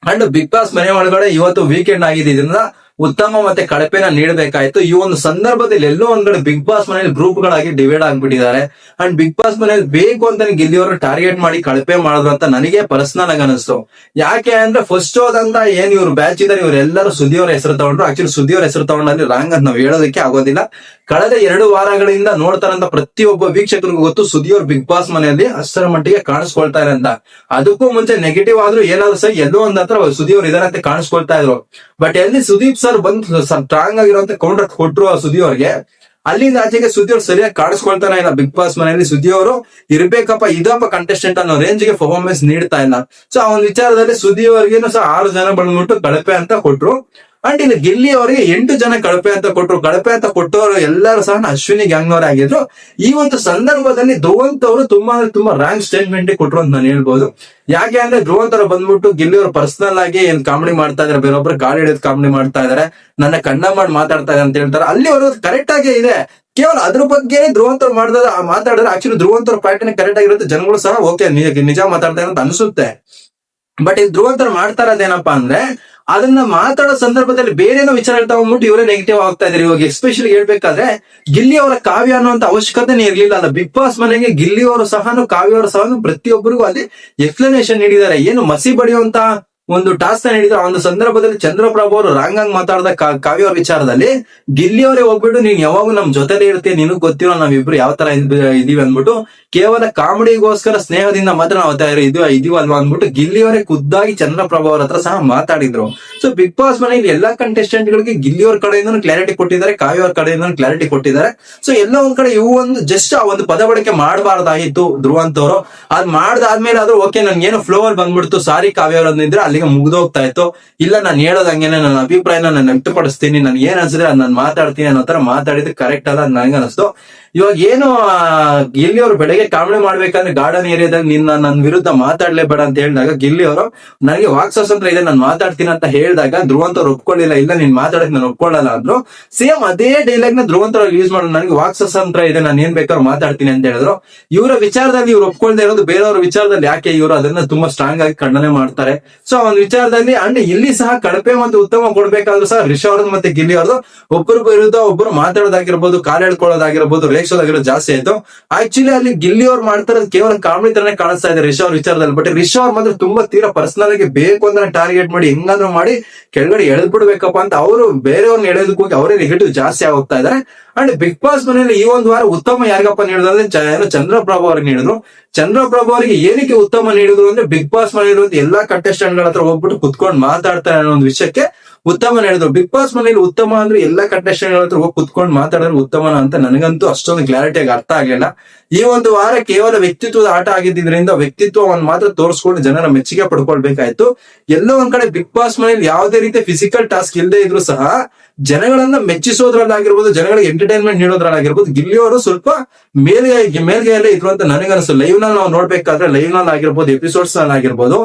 ಅಂಡ್ ಬಿಗ್ ಬಾಸ್ ಮನೆ ಒಳಗಡೆ ಇವತ್ತು ವೀಕೆಂಡ್ ಆಗಿದೆ ಇದರಿಂದ ಉತ್ತಮ ಮತ್ತೆ ಕಳಪೆನ ನೀಡಬೇಕಾಯ್ತು. ಈ ಒಂದು ಸಂದರ್ಭದಲ್ಲಿ ಎಲ್ಲೋ ಒಂದ್ ಕಡೆ ಬಿಗ್ ಬಾಸ್ ಮನೇಲಿ ಗ್ರೂಪ್ ಗಳಾಗಿ ಡಿವೈಡ್ ಆಗ್ಬಿಟ್ಟಿದ್ದಾರೆ. ಅಂಡ್ ಬಿಗ್ ಬಾಸ್ ಮನೇಲಿ ಬೇಕು ಅಂತ ಗಿಲ್ಲಿಯವರು ಟಾರ್ಗೆಟ್ ಮಾಡಿ ಕಳಪೆ ಮಾಡಿದ್ರು ಅಂತ ನನಗೆ ಪರ್ಸನಲ್ ಆಗಿ ಅನಿಸ್ತು. ಯಾಕೆ ಅಂದ್ರೆ ಫಸ್ಟ್ ಹೋದಂತ ಏನ್ ಇವ್ರು ಬ್ಯಾಚ್ ಇದಾರೆ, ಇವರೆಲ್ಲರೂ ಸುದ್ದಿಯವರ ಹೆಸರು ತಗೊಂಡ್ರು. ಆಕ್ಚುಲಿ ಸುದ್ದಿಯವರ ಹೆಸರು ತಗೊಂಡಲ್ಲಿ ರಾಂಗ್ ಅಂತ ನಾವು ಹೇಳೋದಕ್ಕೆ ಆಗೋದಿಲ್ಲ. ಕಳೆದ ಎರಡು ವಾರಗಳಿಂದ ನೋಡ್ತಾರಂತ ಪ್ರತಿಯೊಬ್ಬ ವೀಕ್ಷಕರಿಗೂ ಗೊತ್ತು ಸುದಿಯೋರ್ ಬಿಗ್ ಬಾಸ್ ಮನೆಯಲ್ಲಿ ಅಷ್ಟರ ಮಟ್ಟಿಗೆ ಕಾಣಿಸ್ಕೊಳ್ತಾರೆ ಅಂತ. ಅದಕ್ಕೂ ಮುಂಚೆ ನೆಗೆಟಿವ್ ಆದ್ರೂ ಏನಾದ್ರು ಸಹ ಎಲ್ಲೋ ಒಂದ್ ಹತ್ರ ಸುದೀವ್ರು ಇದಾರಂತೆ ಕಾಣಿಸ್ಕೊಳ್ತಾ ಇದ್ರು. ಬಟ್ ಎಲ್ಲಿ ಸುದೀಪ್ ಸರ್ ಬಂದು ಸ್ಟ್ರಾಂಗ್ ಆಗಿರುವಂತ ಕೌಂಟರ್ ಕೊಟ್ರು ಆ ಸುದಿಯೋರ್ಗೆ ಅಲ್ಲಿಂದ ಆಚೆಗೆ ಸುದ್ದಿಯವ್ರು ಸರಿಯಾಗಿ ಕಾಣಿಸ್ಕೊಳ್ತಾನೆ ಇಲ್ಲ. ಬಿಗ್ ಬಾಸ್ ಮನೆಯಲ್ಲಿ ಸುದ್ದಿಯವರು, ಇರ್ಬೇಕಪ್ಪ, ಇದಪ್ಪ ಕಂಟೆಸ್ಟೆಂಟ್ ಅನ್ನೋ ರೇಂಜ್ಗೆ ಪರ್ಫಾರ್ಮೆನ್ಸ್ ನೀಡ್ತಾ ಇಲ್ಲ. ಸೊ ಆ ಒಂದು ವಿಚಾರದಲ್ಲಿ ಸುದ್ದಿಯವರಿಗೇನು ಸಹ ಆರು ಜನ ಬಂದ್ಬಿಟ್ಟು ಕಳಪೆ ಅಂತ ಕೊಟ್ರು. ಅಂಡ್ ಇಲ್ಲಿ ಗಿಲ್ಲಿ ಅವರಿಗೆ ಎಂಟು ಜನ ಕಳಪೆ ಅಂತ ಕೊಟ್ಟರು ಕಳಪೆ ಅಂತ ಕೊಟ್ಟವರು ಎಲ್ಲರೂ ಸಹ ಅಶ್ವಿನಿ ಗ್ಯಾಂಗ್ನವರೇ ಆಗಿದ್ರು. ಈ ಒಂದು ಸಂದರ್ಭದಲ್ಲಿ ಧ್ರುವಂತ್ ಅವರು ತುಂಬಾ ಅಂದ್ರೆ ತುಂಬಾ ರ್ಯಾಂಕ್ ಸ್ಟೇಟ್ಮೆಂಟ್ ಕೊಟ್ರು ಅಂತ ನಾನು ಹೇಳ್ಬೋದು. ಯಾಕೆ ಅಂದ್ರೆ ಧ್ರುವಂತ್ ಅವರು ಬಂದ್ಬಿಟ್ಟು ಗಿಲ್ಲಿ ಅವರು ಪರ್ಸನಲ್ ಆಗಿ ಏನ್ ಕಾಮಿಡಿ ಮಾಡ್ತಾ ಇದಾರೆ, ಬೇರೊಬ್ರು ಗಾಳಿ ಹಿಡಿದ್ ಕಾಮಿಡಿ ಮಾಡ್ತಾ ಇದಾರೆ, ನನ್ನ ಕಣ್ಣ ಮಾಡಿ ಮಾತಾಡ್ತಾ ಇದೆ ಅಂತ ಹೇಳ್ತಾರೆ. ಅಲ್ಲಿ ಅವರು ಕರೆಕ್ಟ್ ಆಗಿ ಇದೆ. ಕೇವಲ ಅದ್ರ ಬಗ್ಗೆ ಧ್ರುವಂತ್ ಅವ್ರು ಮಾಡಿದ್ರೆ ಮಾತಾಡಿದ್ರೆ ಆಕ್ಚುಲಿ ಧ್ರುವಂತ್ ಅವ್ರ ಪ್ಯಾಟರ್ನ್ ಕರೆಕ್ಟ್ ಆಗಿರುತ್ತೆ. ಜನಗಳು ಸಹ ಓಕೆ ನಿಜ ಮಾತಾಡ್ತಾರೆ ಅಂತ ಅನ್ಸುತ್ತೆ. ಬಟ್ ಇಲ್ಲಿ ಧ್ರುವಂತರು ಮಾಡ್ತಾ ಇರೋದೇನಪ್ಪಾ ಅಂದ್ರೆ ಅದನ್ನ ಮಾತಾಡೋ ಸಂದರ್ಭದಲ್ಲಿ ಬೇರೆ ಏನೋ ವಿಚಾರ ಹೋಗ್ಬಿಟ್ಟು ಇವರೇ ನೆಗೆಟಿವ್ ಆಗ್ತಾ ಇದ್ರೆ. ಇವಾಗ ಎಸ್ಪೆಷಲಿ ಹೇಳ್ಬೇಕಾದ್ರೆ ಗಿಲ್ಲಿ ಅವರ ಕಾವ್ಯ ಅನ್ನುವಂತ ಅವಶ್ಯಕತೆನೇ ಇರ್ಲಿಲ್ಲ ಅಲ್ಲ. ಬಿಗ್ ಬಾಸ್ ಮನೆಗೆ ಗಿಲ್ಲಿ ಅವರು ಸಹನು ಕಾವ್ಯ ಅವರು ಪ್ರತಿಯೊಬ್ಬರಿಗೂ ಅಲ್ಲಿ ಎಕ್ಸ್ಪ್ಲನೇಷನ್ ನೀಡಿದ್ದಾರೆ. ಏನು ಮಸಿ ಬಡಿಯುವಂತ ಒಂದು ಟಾಸ್ಕ್ ನೀಡಿದ್ರು ಆ ಒಂದು ಸಂದರ್ಭದಲ್ಲಿ ಚಂದ್ರಪ್ರಭು ಅವರು ರಾಂಗ್ ಆಗಿ ಮಾತಾಡಿದ ಕಾವ್ಯ ಅವ್ರ ವಿಚಾರದಲ್ಲಿ ಗಿಲ್ಲಿ ಅವರೇ ಹೋಗ್ಬಿಟ್ಟು ನೀನ್ ಯಾವಾಗೂ ನಮ್ ಜೊತೆಲೇ ಇರ್ತೀಯ, ನಿನಗ್ ಗೊತ್ತಿರೋ ನಾವಿಬ್ರು ಯಾವ ತರ ಇದ್- ಇದೀವಿ ಅಂದ್ಬಿಟ್ಟು ಕೇವಲ ಕಾಮಿಡಿಗೋಸ್ಕರ ಸ್ನೇಹದಿಂದ ಮಾತ್ರ ನಾವು ಇದು ಇದೀವಲ್ವಾ ಅಂದ್ಬಿಟ್ಟು ಗಿಲ್ಲಿಯವರೇ ಖುದ್ದಾಗಿ ಚಂದ್ರಪ್ರಭು ಅವ್ರ ಹತ್ರ ಸಹ ಮಾತಾಡಿದ್ರು. ಸೊ ಬಿಗ್ ಬಾಸ್ ಮನೆಯಲ್ಲಿ ಎಲ್ಲಾ ಕಂಟೆಸ್ಟೆಂಟ್ ಗಳಿಗೆ ಗಿಲ್ಲಿ ಅವ್ರ ಕಡೆಯಿಂದ ಕ್ಲಾರಿಟಿ ಕೊಟ್ಟಿದ್ದಾರೆ ಕಾವ್ಯ ಅವ್ರ ಕಡೆಯಿಂದ ಕ್ಲಾರಿಟಿ ಕೊಟ್ಟಿದ್ದಾರೆ. ಸೊ ಎಲ್ಲ ಒಂದ್ ಕಡೆ ಇವು ಒಂದು ಜಸ್ಟ್ ಆ ಒಂದು ಪದ ಬಳಕೆ ಮಾಡಬಾರ್ದಾಗಿತ್ತು ಧ್ರುವಂತವ್ರು ಅದ್ ಮಾಡ್ದಾದ್ಮೇಲೆ ಆದ್ರೂ ಓಕೆ ನನ್ಗೆ ಏನು ಫ್ಲೋ ಅಲ್ಲಿ ಬಂದ್ಬಿಡ್ತು ಸಾರಿ ಕಾವ್ಯ ಅವ್ರ ಅಂದಿದ್ರೆ ಅಲ್ಲಿಗೆ ಮುಗ್ದೋಗ್ತಾ ಇತ್ತು. ಇಲ್ಲ, ನಾನು ಹೇಳೋದಂಗೇನೆ ನನ್ನ ಅಭಿಪ್ರಾಯನ ನಾನು ವ್ಯಕ್ತಪಡಿಸ್ತೀನಿ, ನಾನು ಏನ್ ಅನ್ಸಿದ್ರೆ ನಾನು ಮಾತಾಡ್ತೀನಿ ಅನ್ನೋ ತರ ಮಾತಾಡಿದ್ದು ಕರೆಕ್ಟ್ ಅಲ್ಲ ನನಗೆ ಅನಿಸ್ತು. ಇವಾಗ ಏನು ಗಿಲ್ಲಿ ಅವರು ಬೆಳಗ್ಗೆ ಕಾಮಿಡಿ ಮಾಡ್ಬೇಕಂದ್ರೆ ಗಾರ್ಡನ್ ಏರಿಯಾದಾಗ ನಿನ್ನ ನನ್ನ ವಿರುದ್ಧ ಮಾತಾಡ್ಲೇಬೇಡ ಅಂತ ಹೇಳಿದಾಗ ಗಿಲ್ಲಿ ಅವರು ನನಗೆ ವಾಕ್ ಸ್ವಾತಂತ್ರ್ಯ ಇದೆ, ನಾನು ಮಾತಾಡ್ತೀನಿ ಅಂತ ಹೇಳಿದಾಗ ಧ್ರುವಂತ ಅವ್ರು ಒಪ್ಕೊಳ್ಳಿಲ್ಲ, ಇಲ್ಲ, ನೀನ್ ಮಾತಾಡಕ್ ನಾನು ಒಪ್ಕೊಳ್ಳಲ್ಲ ಅಂದ್ರು. ಸೇಮ್ ಅದೇ ಡೈಲಾಗ್ನ ಧ್ರುವಂತ ಅವ್ರು ಯೂಸ್ ಮಾಡೋದು, ನನಗೆ ವಾಕ್ ಸ್ವಾತಂತ್ರ್ಯ ಇದೆ, ನಾನು ಏನ್ ಬೇಕಾದ್ರೂ ಮಾತಾಡ್ತೀನಿ ಅಂತ ಹೇಳಿದ್ರು. ಇವರ ವಿಚಾರದಲ್ಲಿ ಇವ್ರು ಒಪ್ಕೊಳ್ದೆ ಇರೋದು ಬೇರೆಯವ್ರ ವಿಚಾರದಲ್ಲಿ ಯಾಕೆ ಇವರು ಅದನ್ನ ತುಂಬಾ ಸ್ಟ್ರಾಂಗ್ ಆಗಿ ಖಂಡನೆ ಮಾಡ್ತಾರೆ. ಸೊ ಒಂದು ವಿಚಾರದಲ್ಲಿ, ಅಂಡ್ ಇಲ್ಲಿ ಸಹ ಕಳಪೆ ಮತ್ತು ಉತ್ತಮ ಕೊಡ್ಬೇಕಾದ್ರೂ ಸಹ ರಿಷಾ ಅವ್ರದ್ದು ಮತ್ತೆ ಗಿಲ್ಲಿ ಅವ್ರದ್ದು ಒಬ್ಬರು ವಿರುದ್ಧ ಒಬ್ಬರು ಮಾತಾಡೋದಾಗಿರ್ಬೋದು, ಕಾಲ್ ಹೇಳ್ಕೊಳ್ಳೋದಾಗಿರ್ಬೋದು ರೇಗ್ಸೋದಾಗಿರೋದು ಜಾಸ್ತಿ ಆಯ್ತು. ಆಕ್ಚುಲಿ ಅಲ್ಲಿ ಗಿಲ್ಲಿ ಅವ್ರು ಮಾಡ್ತಾರೆ ಕೇವಲ ಕಾಮಿಡಿ ತರನೇ ಕಾಣಿಸ್ತಾ ಇದೆ ರಿಷಾ ಅವ್ರ ವಿಚಾರದಲ್ಲಿ. ಬಟ್ ರಿಷಾ ಅವ್ರ ಮಾತ್ರ ತುಂಬಾ ತೀರಾ ಪರ್ಸನಲ್ ಆಗಿ ಬೇಕು ಅಂದ್ರೆ ಟಾರ್ಗೆಟ್ ಮಾಡಿ, ಹೆಂಗಾದ್ರೂ ಮಾಡಿ, ಕೆಳಗಡೆ ಎಳೆದ್ ಬಿಡ್ಬೇಕಪ್ಪ ಅಂತ ಅವರು ಬೇರೆಯವ್ರನ್ನ ಎಳೆದಕ್ಕೆ ಹೋಗಿ ಅವರೇ ನೆಗೆಟಿವ್ ಜಾಸ್ತಿ ಆಗೋಗ್ತಾ ಇದಾರೆ ಅಂಡ್ ಬಿಗ್ ಬಾಸ್ ಮನೆಯಲ್ಲಿ ಈ ಒಂದು ವಾರ ಉತ್ತಮ ಯಾರಿಗಪ್ಪ ನೀಡಿದ್ರೆ ಚಂದ್ರಪ್ರಭು ಅವ್ರಿಗೆ ನೀಡಿದ್ರು ಚಂದ್ರಪ್ರಭು ಅವರಿಗೆ ಏನಕ್ಕೆ ಉತ್ತಮ ನೀಡಿದ್ರು ಅಂದ್ರೆ ಬಿಗ್ ಬಾಸ್ ಮನೆಯಲ್ಲಿ ಎಲ್ಲಾ ಕಂಟೆಸ್ಟೆಂಟ್ಗಳ ಹತ್ರ ಹೋಗ್ಬಿಟ್ಟು ಕುತ್ಕೊಂಡು ಮಾತಾಡ್ತಾರೆ ಅನ್ನೋ ಒಂದು ವಿಷಯಕ್ಕೆ ಉತ್ತಮ ಹೇಳಿದ್ರು ಬಿಗ್ ಬಾಸ್ ಮನೆಯಲ್ಲಿ ಉತ್ತಮ ಅಂದ್ರೆ ಎಲ್ಲಾ ಕಂಟೆಸ್ಟೆಂಟ್ ಹತ್ರ ಹೋಗಿ ಕುತ್ಕೊಂಡು ಮಾತಾಡಿದ್ರೆ ಉತ್ತಮನ ಅಂತ ನನಗಂತೂ ಅಷ್ಟೊಂದು ಕ್ಲಾರಿಟಿಯಾಗಿ ಅರ್ಥ ಆಗಲಿಲ್ಲ. ಈ ಒಂದು ವಾರ ಕೇವಲ ವ್ಯಕ್ತಿತ್ವದ ಆಟ ಆಗಿದ್ದರಿಂದ ವ್ಯಕ್ತಿತ್ವವನ್ನು ಮಾತ್ರ ತೋರಿಸ್ಕೊಂಡು ಜನರ ಮೆಚ್ಚುಗೆ ಪಡ್ಕೊಳ್ಬೇಕಾಯ್ತು. ಎಲ್ಲೋ ಒಂದ್ ಕಡೆ ಬಿಗ್ ಬಾಸ್ ಮನೆಯಲ್ಲಿ ಯಾವುದೇ ರೀತಿ ಫಿಸಿಕಲ್ ಟಾಸ್ಕ್ ಇಲ್ಲದೆ ಇದ್ರು ಸಹ ಜನಗಳನ್ನ ಮೆಚ್ಚಿಸೋದ್ರಲ್ಲಾಗಿರ್ಬೋದು, ಜನಗಳಿಗೆ ಎಂಟರ್ಟೈನ್ಮೆಂಟ್ ನೀಡೋದ್ರಲ್ಲಾಗಿರ್ಬೋದು, ಗಿಲ್ಲಿಯವರು ಸ್ವಲ್ಪ ಮೇಲ್ಗೆ ಮೇಲ್ಗೆಯಲ್ಲೇ ಇದ್ರು ಅಂತ ನನಗನ್ಸು ಲೈವ್ನಲ್ಲಿ ನಾವು ನೋಡ್ಬೇಕಾದ್ರೆ ಲೈವ್ನಲ್ಲಿ ಆಗಿರ್ಬೋದು ಎಪಿಸೋಡ್ಸ್ನಲ್ಲಿ ಆಗಿರ್ಬೋದು,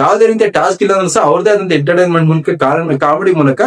ಯಾವುದೇ ರೀತಿಯ ಟಾಸ್ಕ್ ಇಲ್ಲ ಸಹ ಅವ್ರದೇ ಆದಂತ ಎಂಟರ್ಟೈನ್ಮೆಂಟ್ ಮೂಲಕ ಕಾಮಿಡಿ ಮೂಲಕ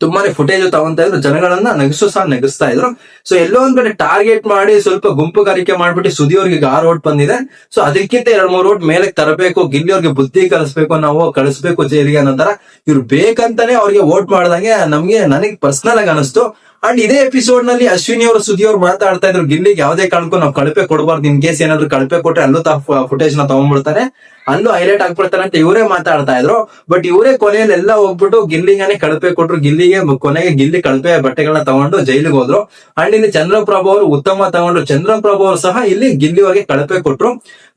ತುಂಬಾನೇ ಫುಟೇಜ್ ತಗೊಂತ ಇದ್ರು. ಜನಗಳನ್ನ ನಗಿಸು ಸಹ ನಗಿಸ್ತಾ ಇದ್ರು. ಸೊ ಎಲ್ಲೋ ಒಂದ್ ಕಡೆ ಟಾರ್ಗೆಟ್ ಮಾಡಿ ಸ್ವಲ್ಪ ಗುಂಪುಗಾರಿಕೆ ಮಾಡ್ಬಿಟ್ಟು ಸುದಿಯವ್ರಿಗೆ ಆರು ಓಟ್ ಬಂದಿದೆ. ಸೊ ಅದಕ್ಕಿಂತ ಎರಡ್ ಮೂರು ಓಟ್ ಮೇಲೆ ತರಬೇಕು ಗಿಲ್ಲಿ ಅವ್ರಿಗೆ ಬುದ್ಧಿ ಕಲಿಸ್ಬೇಕು, ನಾವು ಕಳಿಸ್ಬೇಕು ಜೈಲಿಗೆ ಅನ್ನೋ ತರ ಇವ್ರು ಬೇಕಂತಾನೆ ಅವ್ರಿಗೆ ವೋಟ್ ಮಾಡ್ದಂಗೆ ನಮ್ಗೆ ನನಗೆ ಪರ್ಸನಲ್ ಆಗಿ ಅನಿಸ್ತು. ಅಂಡ್ ಇದೇ ಎಪಿಸೋಡ್ನಲ್ಲಿ ಅಶ್ವಿನಿ ಅವರು, ಸುದಿ ಅವ್ರು ಮಾತಾಡ್ತಾ ಇದ್ರು. ಗಿಲ್ಲಿಗೆ ಯಾವ್ದೇ ಕಾರಣಕ್ಕೂ ನಾವು ಕಳಪೆ ಕೊಡಬಾರ್ದು. ಇನ್ ಕೇಸ್ ಏನಾದ್ರು ಕಳಪೆ ಕೊಟ್ರೆ ಅಲ್ಲೂ ತಾ ಫುಟೇಜ್ನ ತಗೊಂಡ್ಬಿಡ್ತಾರೆ. ಅಲ್ಲೂ ಹೈಲೈಟ್ ಆಗ್ಬಿಡ್ತಾರೆ ಅಂತ ಇವರೇ ಮಾತಾಡ್ತಾ ಇದ್ರು. ಬಟ್ ಇವರೇ ಕೊನೆಯಲ್ಲಿ ಎಲ್ಲ ಹೋಗ್ಬಿಟ್ಟು ಗಿಲ್ಲಿಗಾನೆ ಕಳಪೆ ಕೊಟ್ರು. ಗಿಲ್ಲಿಗೆ ಕೊನೆಗೆ ಗಿಲ್ಲಿ ಕಳಪೆ ಬಟ್ಟೆಗಳನ್ನ ತಗೊಂಡು ಜೈಲಿಗೆ ಹೋದ್ರು. ಅಂಡ್ ಇಲ್ಲಿ ಚಂದ್ರಪ್ರಭು ಅವರು ಉತ್ತಮ ತಗೊಂಡ್ರು ಚಂದ್ರಪ್ರಭು ಅವರು ಸಹ ಇಲ್ಲಿ ಗಿಲ್ಲಿ ಹೋಗಿ ಕಳಪೆ ಕೊಟ್ರು.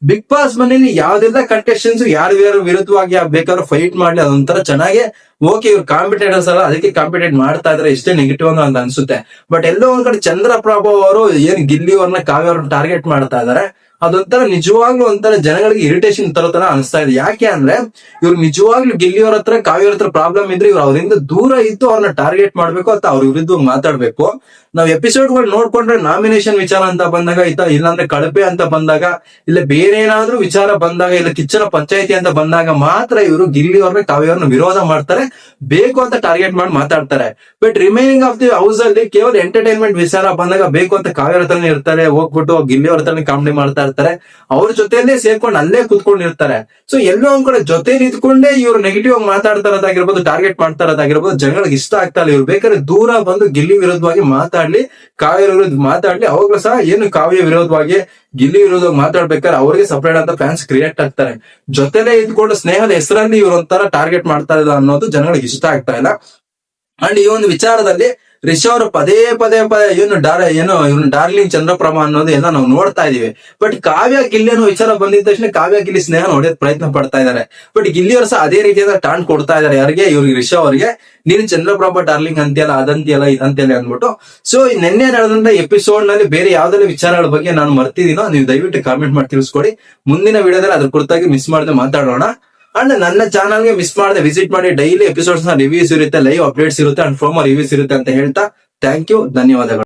ಬಿಗ್ ಬಾಸ್ ಮನೆಯಲ್ಲಿ ಯಾವ್ದೆಲ್ಲ ಕಂಟೆಸ್ಟೆನ್ಸ್ ಯಾರು ಯಾರು ವಿರುದ್ಧವಾಗಿ ಬೇಕಾದ್ರೂ ಫೈಟ್ ಮಾಡ್ಲಿ ಅದೊಂಥರ ಚೆನ್ನಾಗಿ ಓಕೆ ಇವ್ರು ಕಾಂಪಿಟೇಟರ್ಸ್ ಅಲ್ಲ, ಅದಕ್ಕೆ ಕಾಂಪಿಟೇಟ್ ಮಾಡ್ತಾ ಇದ್ರೆ. ಇಷ್ಟೇ ನೆಗೆಟಿವ್ ಅಂತ ಅನ್ಸುತ್ತೆ. ಬಟ್ ಎಲ್ಲೋ ಒಂದ್ ಕಡೆ ಚಂದ್ರಪ್ರಭು ಅವರು ಏನ್ ಗಿಲ್ಲಿ ಅವ್ರನ್ನ ಕಾವ್ಯ ಟಾರ್ಗೆಟ್ ಮಾಡ್ತಾ ಇದಾರೆ. ಅದೊಂಥರ ನಿಜವಾಗ್ಲೂ ಒಂಥರ ಜನಗಳಿಗೆ ಇರಿಟೇಷನ್ ತರೋ ತರ ಅನಿಸ್ತಾ ಇದೆ. ಯಾಕೆ ಅಂದ್ರೆ ಇವ್ರು ನಿಜವಾಗ್ಲೂ ಗಿಲ್ಲಿಯವ್ರ ಹತ್ರ ಕಾವ್ಯವ್ರ ಹತ್ರ ಪ್ರಾಬ್ಲಮ್ ಇದ್ರೆ ಇವ್ರು ಅವರಿಂದ ದೂರ ಇದ್ದು ಅವ್ರನ್ನ ಟಾರ್ಗೆಟ್ ಮಾಡ್ಬೇಕು ಅಥವಾ ಅವ್ರ ವಿರುದ್ಧ ಮಾತಾಡ್ಬೇಕು. ನಾವ್ ಎಪಿಸೋಡ್ಗಳು ನೋಡ್ಕೊಂಡ್ರೆ ನಾಮಿನೇಷನ್ ವಿಚಾರ ಅಂತ ಬಂದಾಗ ಇಲ್ಲ ಇಲ್ಲಾಂದ್ರೆ ಕಳಪೆ ಅಂತ ಬಂದಾಗ, ಇಲ್ಲ ಬೇರೆ ಏನಾದ್ರೂ ವಿಚಾರ ಬಂದಾಗ, ಇಲ್ಲ ಕಿಚ್ಚನ ಪಂಚಾಯತಿ ಅಂತ ಬಂದಾಗ ಮಾತ್ರ ಇವರು ಗಿಲ್ಲಿಯವ್ರನ್ನ ಕಾವ್ಯವ್ರನ್ನ ವಿರೋಧ ಮಾಡ್ತಾರೆ. ಬೇಕು ಅಂತ ಟಾರ್ಗೆಟ್ ಮಾಡಿ ಮಾತಾಡ್ತಾರೆ. But remaining of the house ಅಲ್ಲಿ ಕೇವಲ ಎಂಟರ್ಟೈನ್ಮೆಂಟ್ ವಿಚಾರ ಬಂದಾಗ ಬೇಕು ಅಂತ ಕಾವ್ಯ ಹತ್ರನೇ ಇರ್ತಾರೆ. ಹೋಗ್ಬಿಟ್ಟು ಗಿಲ್ಲಿಯವ್ರ ಹತ್ರನೇ ಕಾಮಿಡಿ ಮಾಡ್ತಾ ಇರ್ತಾರೆ ಅವ್ರ ಜೊತೆಯಲ್ಲೇ ಸೇರ್ಕೊಂಡು ಅಲ್ಲೇ ಕುತ್ಕೊಂಡಿರ್ತಾರೆ. ಸೊ ಎಲ್ಲೋ ಒಂದ್ ಕಡೆ ಜೊತೆ ನಿಂತ್ಕೊಂಡೇ ಇವ್ರು ನೆಗೆಟಿವ್ ಆಗಿ ಮಾತಾಡ್ತಾ ಇರೋದಾಗಿರ್ಬೋದು ಟಾರ್ಗೆಟ್ ಮಾಡ್ತಾ ಇರೋದಾಗಿರ್ಬೋದು, ಜನಗಳಿಗೆ ಇಷ್ಟ ಆಗ್ತಾ ಇಲ್ಲ. ಇವ್ರು ಬೇಕಾದ್ರೆ ದೂರ ಬಂದು ಗಿಲ್ಲಿ ವಿರೋಧವಾಗಿ ಮಾತಾಡ್ಲಿ ಕಾವ್ಯ ವಿರೋಧ ಮಾತಾಡ್ಲಿ. ಅವಾಗ ಸಹ ಏನು ಕಾವ್ಯ ವಿರೋಧವಾಗಿ ಗಿಲ್ಲಿ ವಿರೋಧವಾಗಿ ಮಾತಾಡ್ಬೇಕಾದ್ರೆ ಅವ್ರಿಗೆ ಸಪರೇಟ್ ಅಂತ ಫ್ಯಾನ್ಸ್ ಕ್ರಿಯೇಟ್ ಆಗ್ತಾರೆ. ಜೊತೆಲೇ ಇದ್ಕೊಂಡು ಸ್ನೇಹದ ಹೆಸರಲ್ಲಿ ಇವ್ರ ಒಂಥರ ಟಾರ್ಗೆಟ್ ಮಾಡ್ತಾ ಇಲ್ಲ ಅನ್ನೋದು ಜನಗಳಿಗೆ ಇಷ್ಟ ಆಗ್ತಾ ಇಲ್ಲ. ಅಂಡ್ ಈ ಒಂದು ವಿಚಾರದಲ್ಲಿ ರಿಷಾ ಅವರು ಪದೇ ಪದೇ ಪದೇ ಏನು ಡಾರ್, ಏನು ಇವನು ಡಾರ್ಲಿಂಗ್ ಚಂದ್ರಪ್ರಭಾ ಅನ್ನೋದು ಎಲ್ಲ ನಾವು ನೋಡ್ತಾ ಇದೀವಿ. ಬಟ್ ಕಾವ್ಯ ಗಿಲ್ಲಿ ಅನ್ನೋ ವಿಚಾರ ಬಂದಿದ ತಕ್ಷಣ ಕಾವ್ಯ ಗಿಲ್ಲಿ ಸ್ನೇಹ ನೋಡೋದ್ ಪ್ರಯತ್ನ ಪಡ್ತಾ ಇದ್ದಾರೆ ಬಟ್ ಗಿಲ್ಲಿಯವರು ಸಹ ಅದೇ ರೀತಿಯಾದ ಟಾನ್ ಕೊಡ್ತಾ ಇದ್ದಾರೆ ಯಾರಿಗೆ? ಇವ್ರಿಗೆ ರಿಷಾ ಅವರಿಗೆ. ನೀನು ಚಂದ್ರಪ್ರಭಾ ಡಾರ್ಲಿಂಗ್ ಅಂತೀಯಲ್ಲ, ಅದಂತೀಯಲ್ಲ, ಇದಂತೀಯಲ್ಲ ಅಂದ್ಬಿಟ್ಟು. ಸೊ ನಿನ್ನೆ ನಡೆದಂತ ಎಪಿಸೋಡ್ನಲ್ಲಿ ಬೇರೆ ಯಾವ್ದೆಲ್ಲ ವಿಚಾರಗಳ ಬಗ್ಗೆ ನಾನು ಮರ್ತಿದೀನೋ ನೀವು ದಯವಿಟ್ಟು ಕಾಮೆಂಟ್ ಮಾಡಿ ತಿಳಿಸ್ಕೊಡಿ. ಮುಂದಿನ ವಿಡಿಯೋದಲ್ಲಿ ಅದ್ರ ಕುರಿತಾಗಿ ಮಿಸ್ ಮಾಡದೆ ಮಾತಾಡೋಣ. ಅಂಡ್ ನನ್ನ ಚಾನಲ್ಗೆ ಮಿಸ್ ಮಾಡದೆ ವಿಸಿಟ್ ಮಾಡಿ ಡೈಲಿ ಎಪಿಸೋಡ್ಸ್ನ ರಿವ್ಯೂಸ್ ಇರುತ್ತೆ ಲೈವ್ ಅಪ್ಡೇಟ್ಸ್ ಇರುತ್ತೆ ಅಂಡ್ ಫೋಮೋ ರಿವ್ಯೂಸ್ ಇರುತ್ತೆ ಅಂತ ಹೇಳ್ತಾ ಥ್ಯಾಂಕ್ ಯು ಧನ್ಯವಾದಗಳು.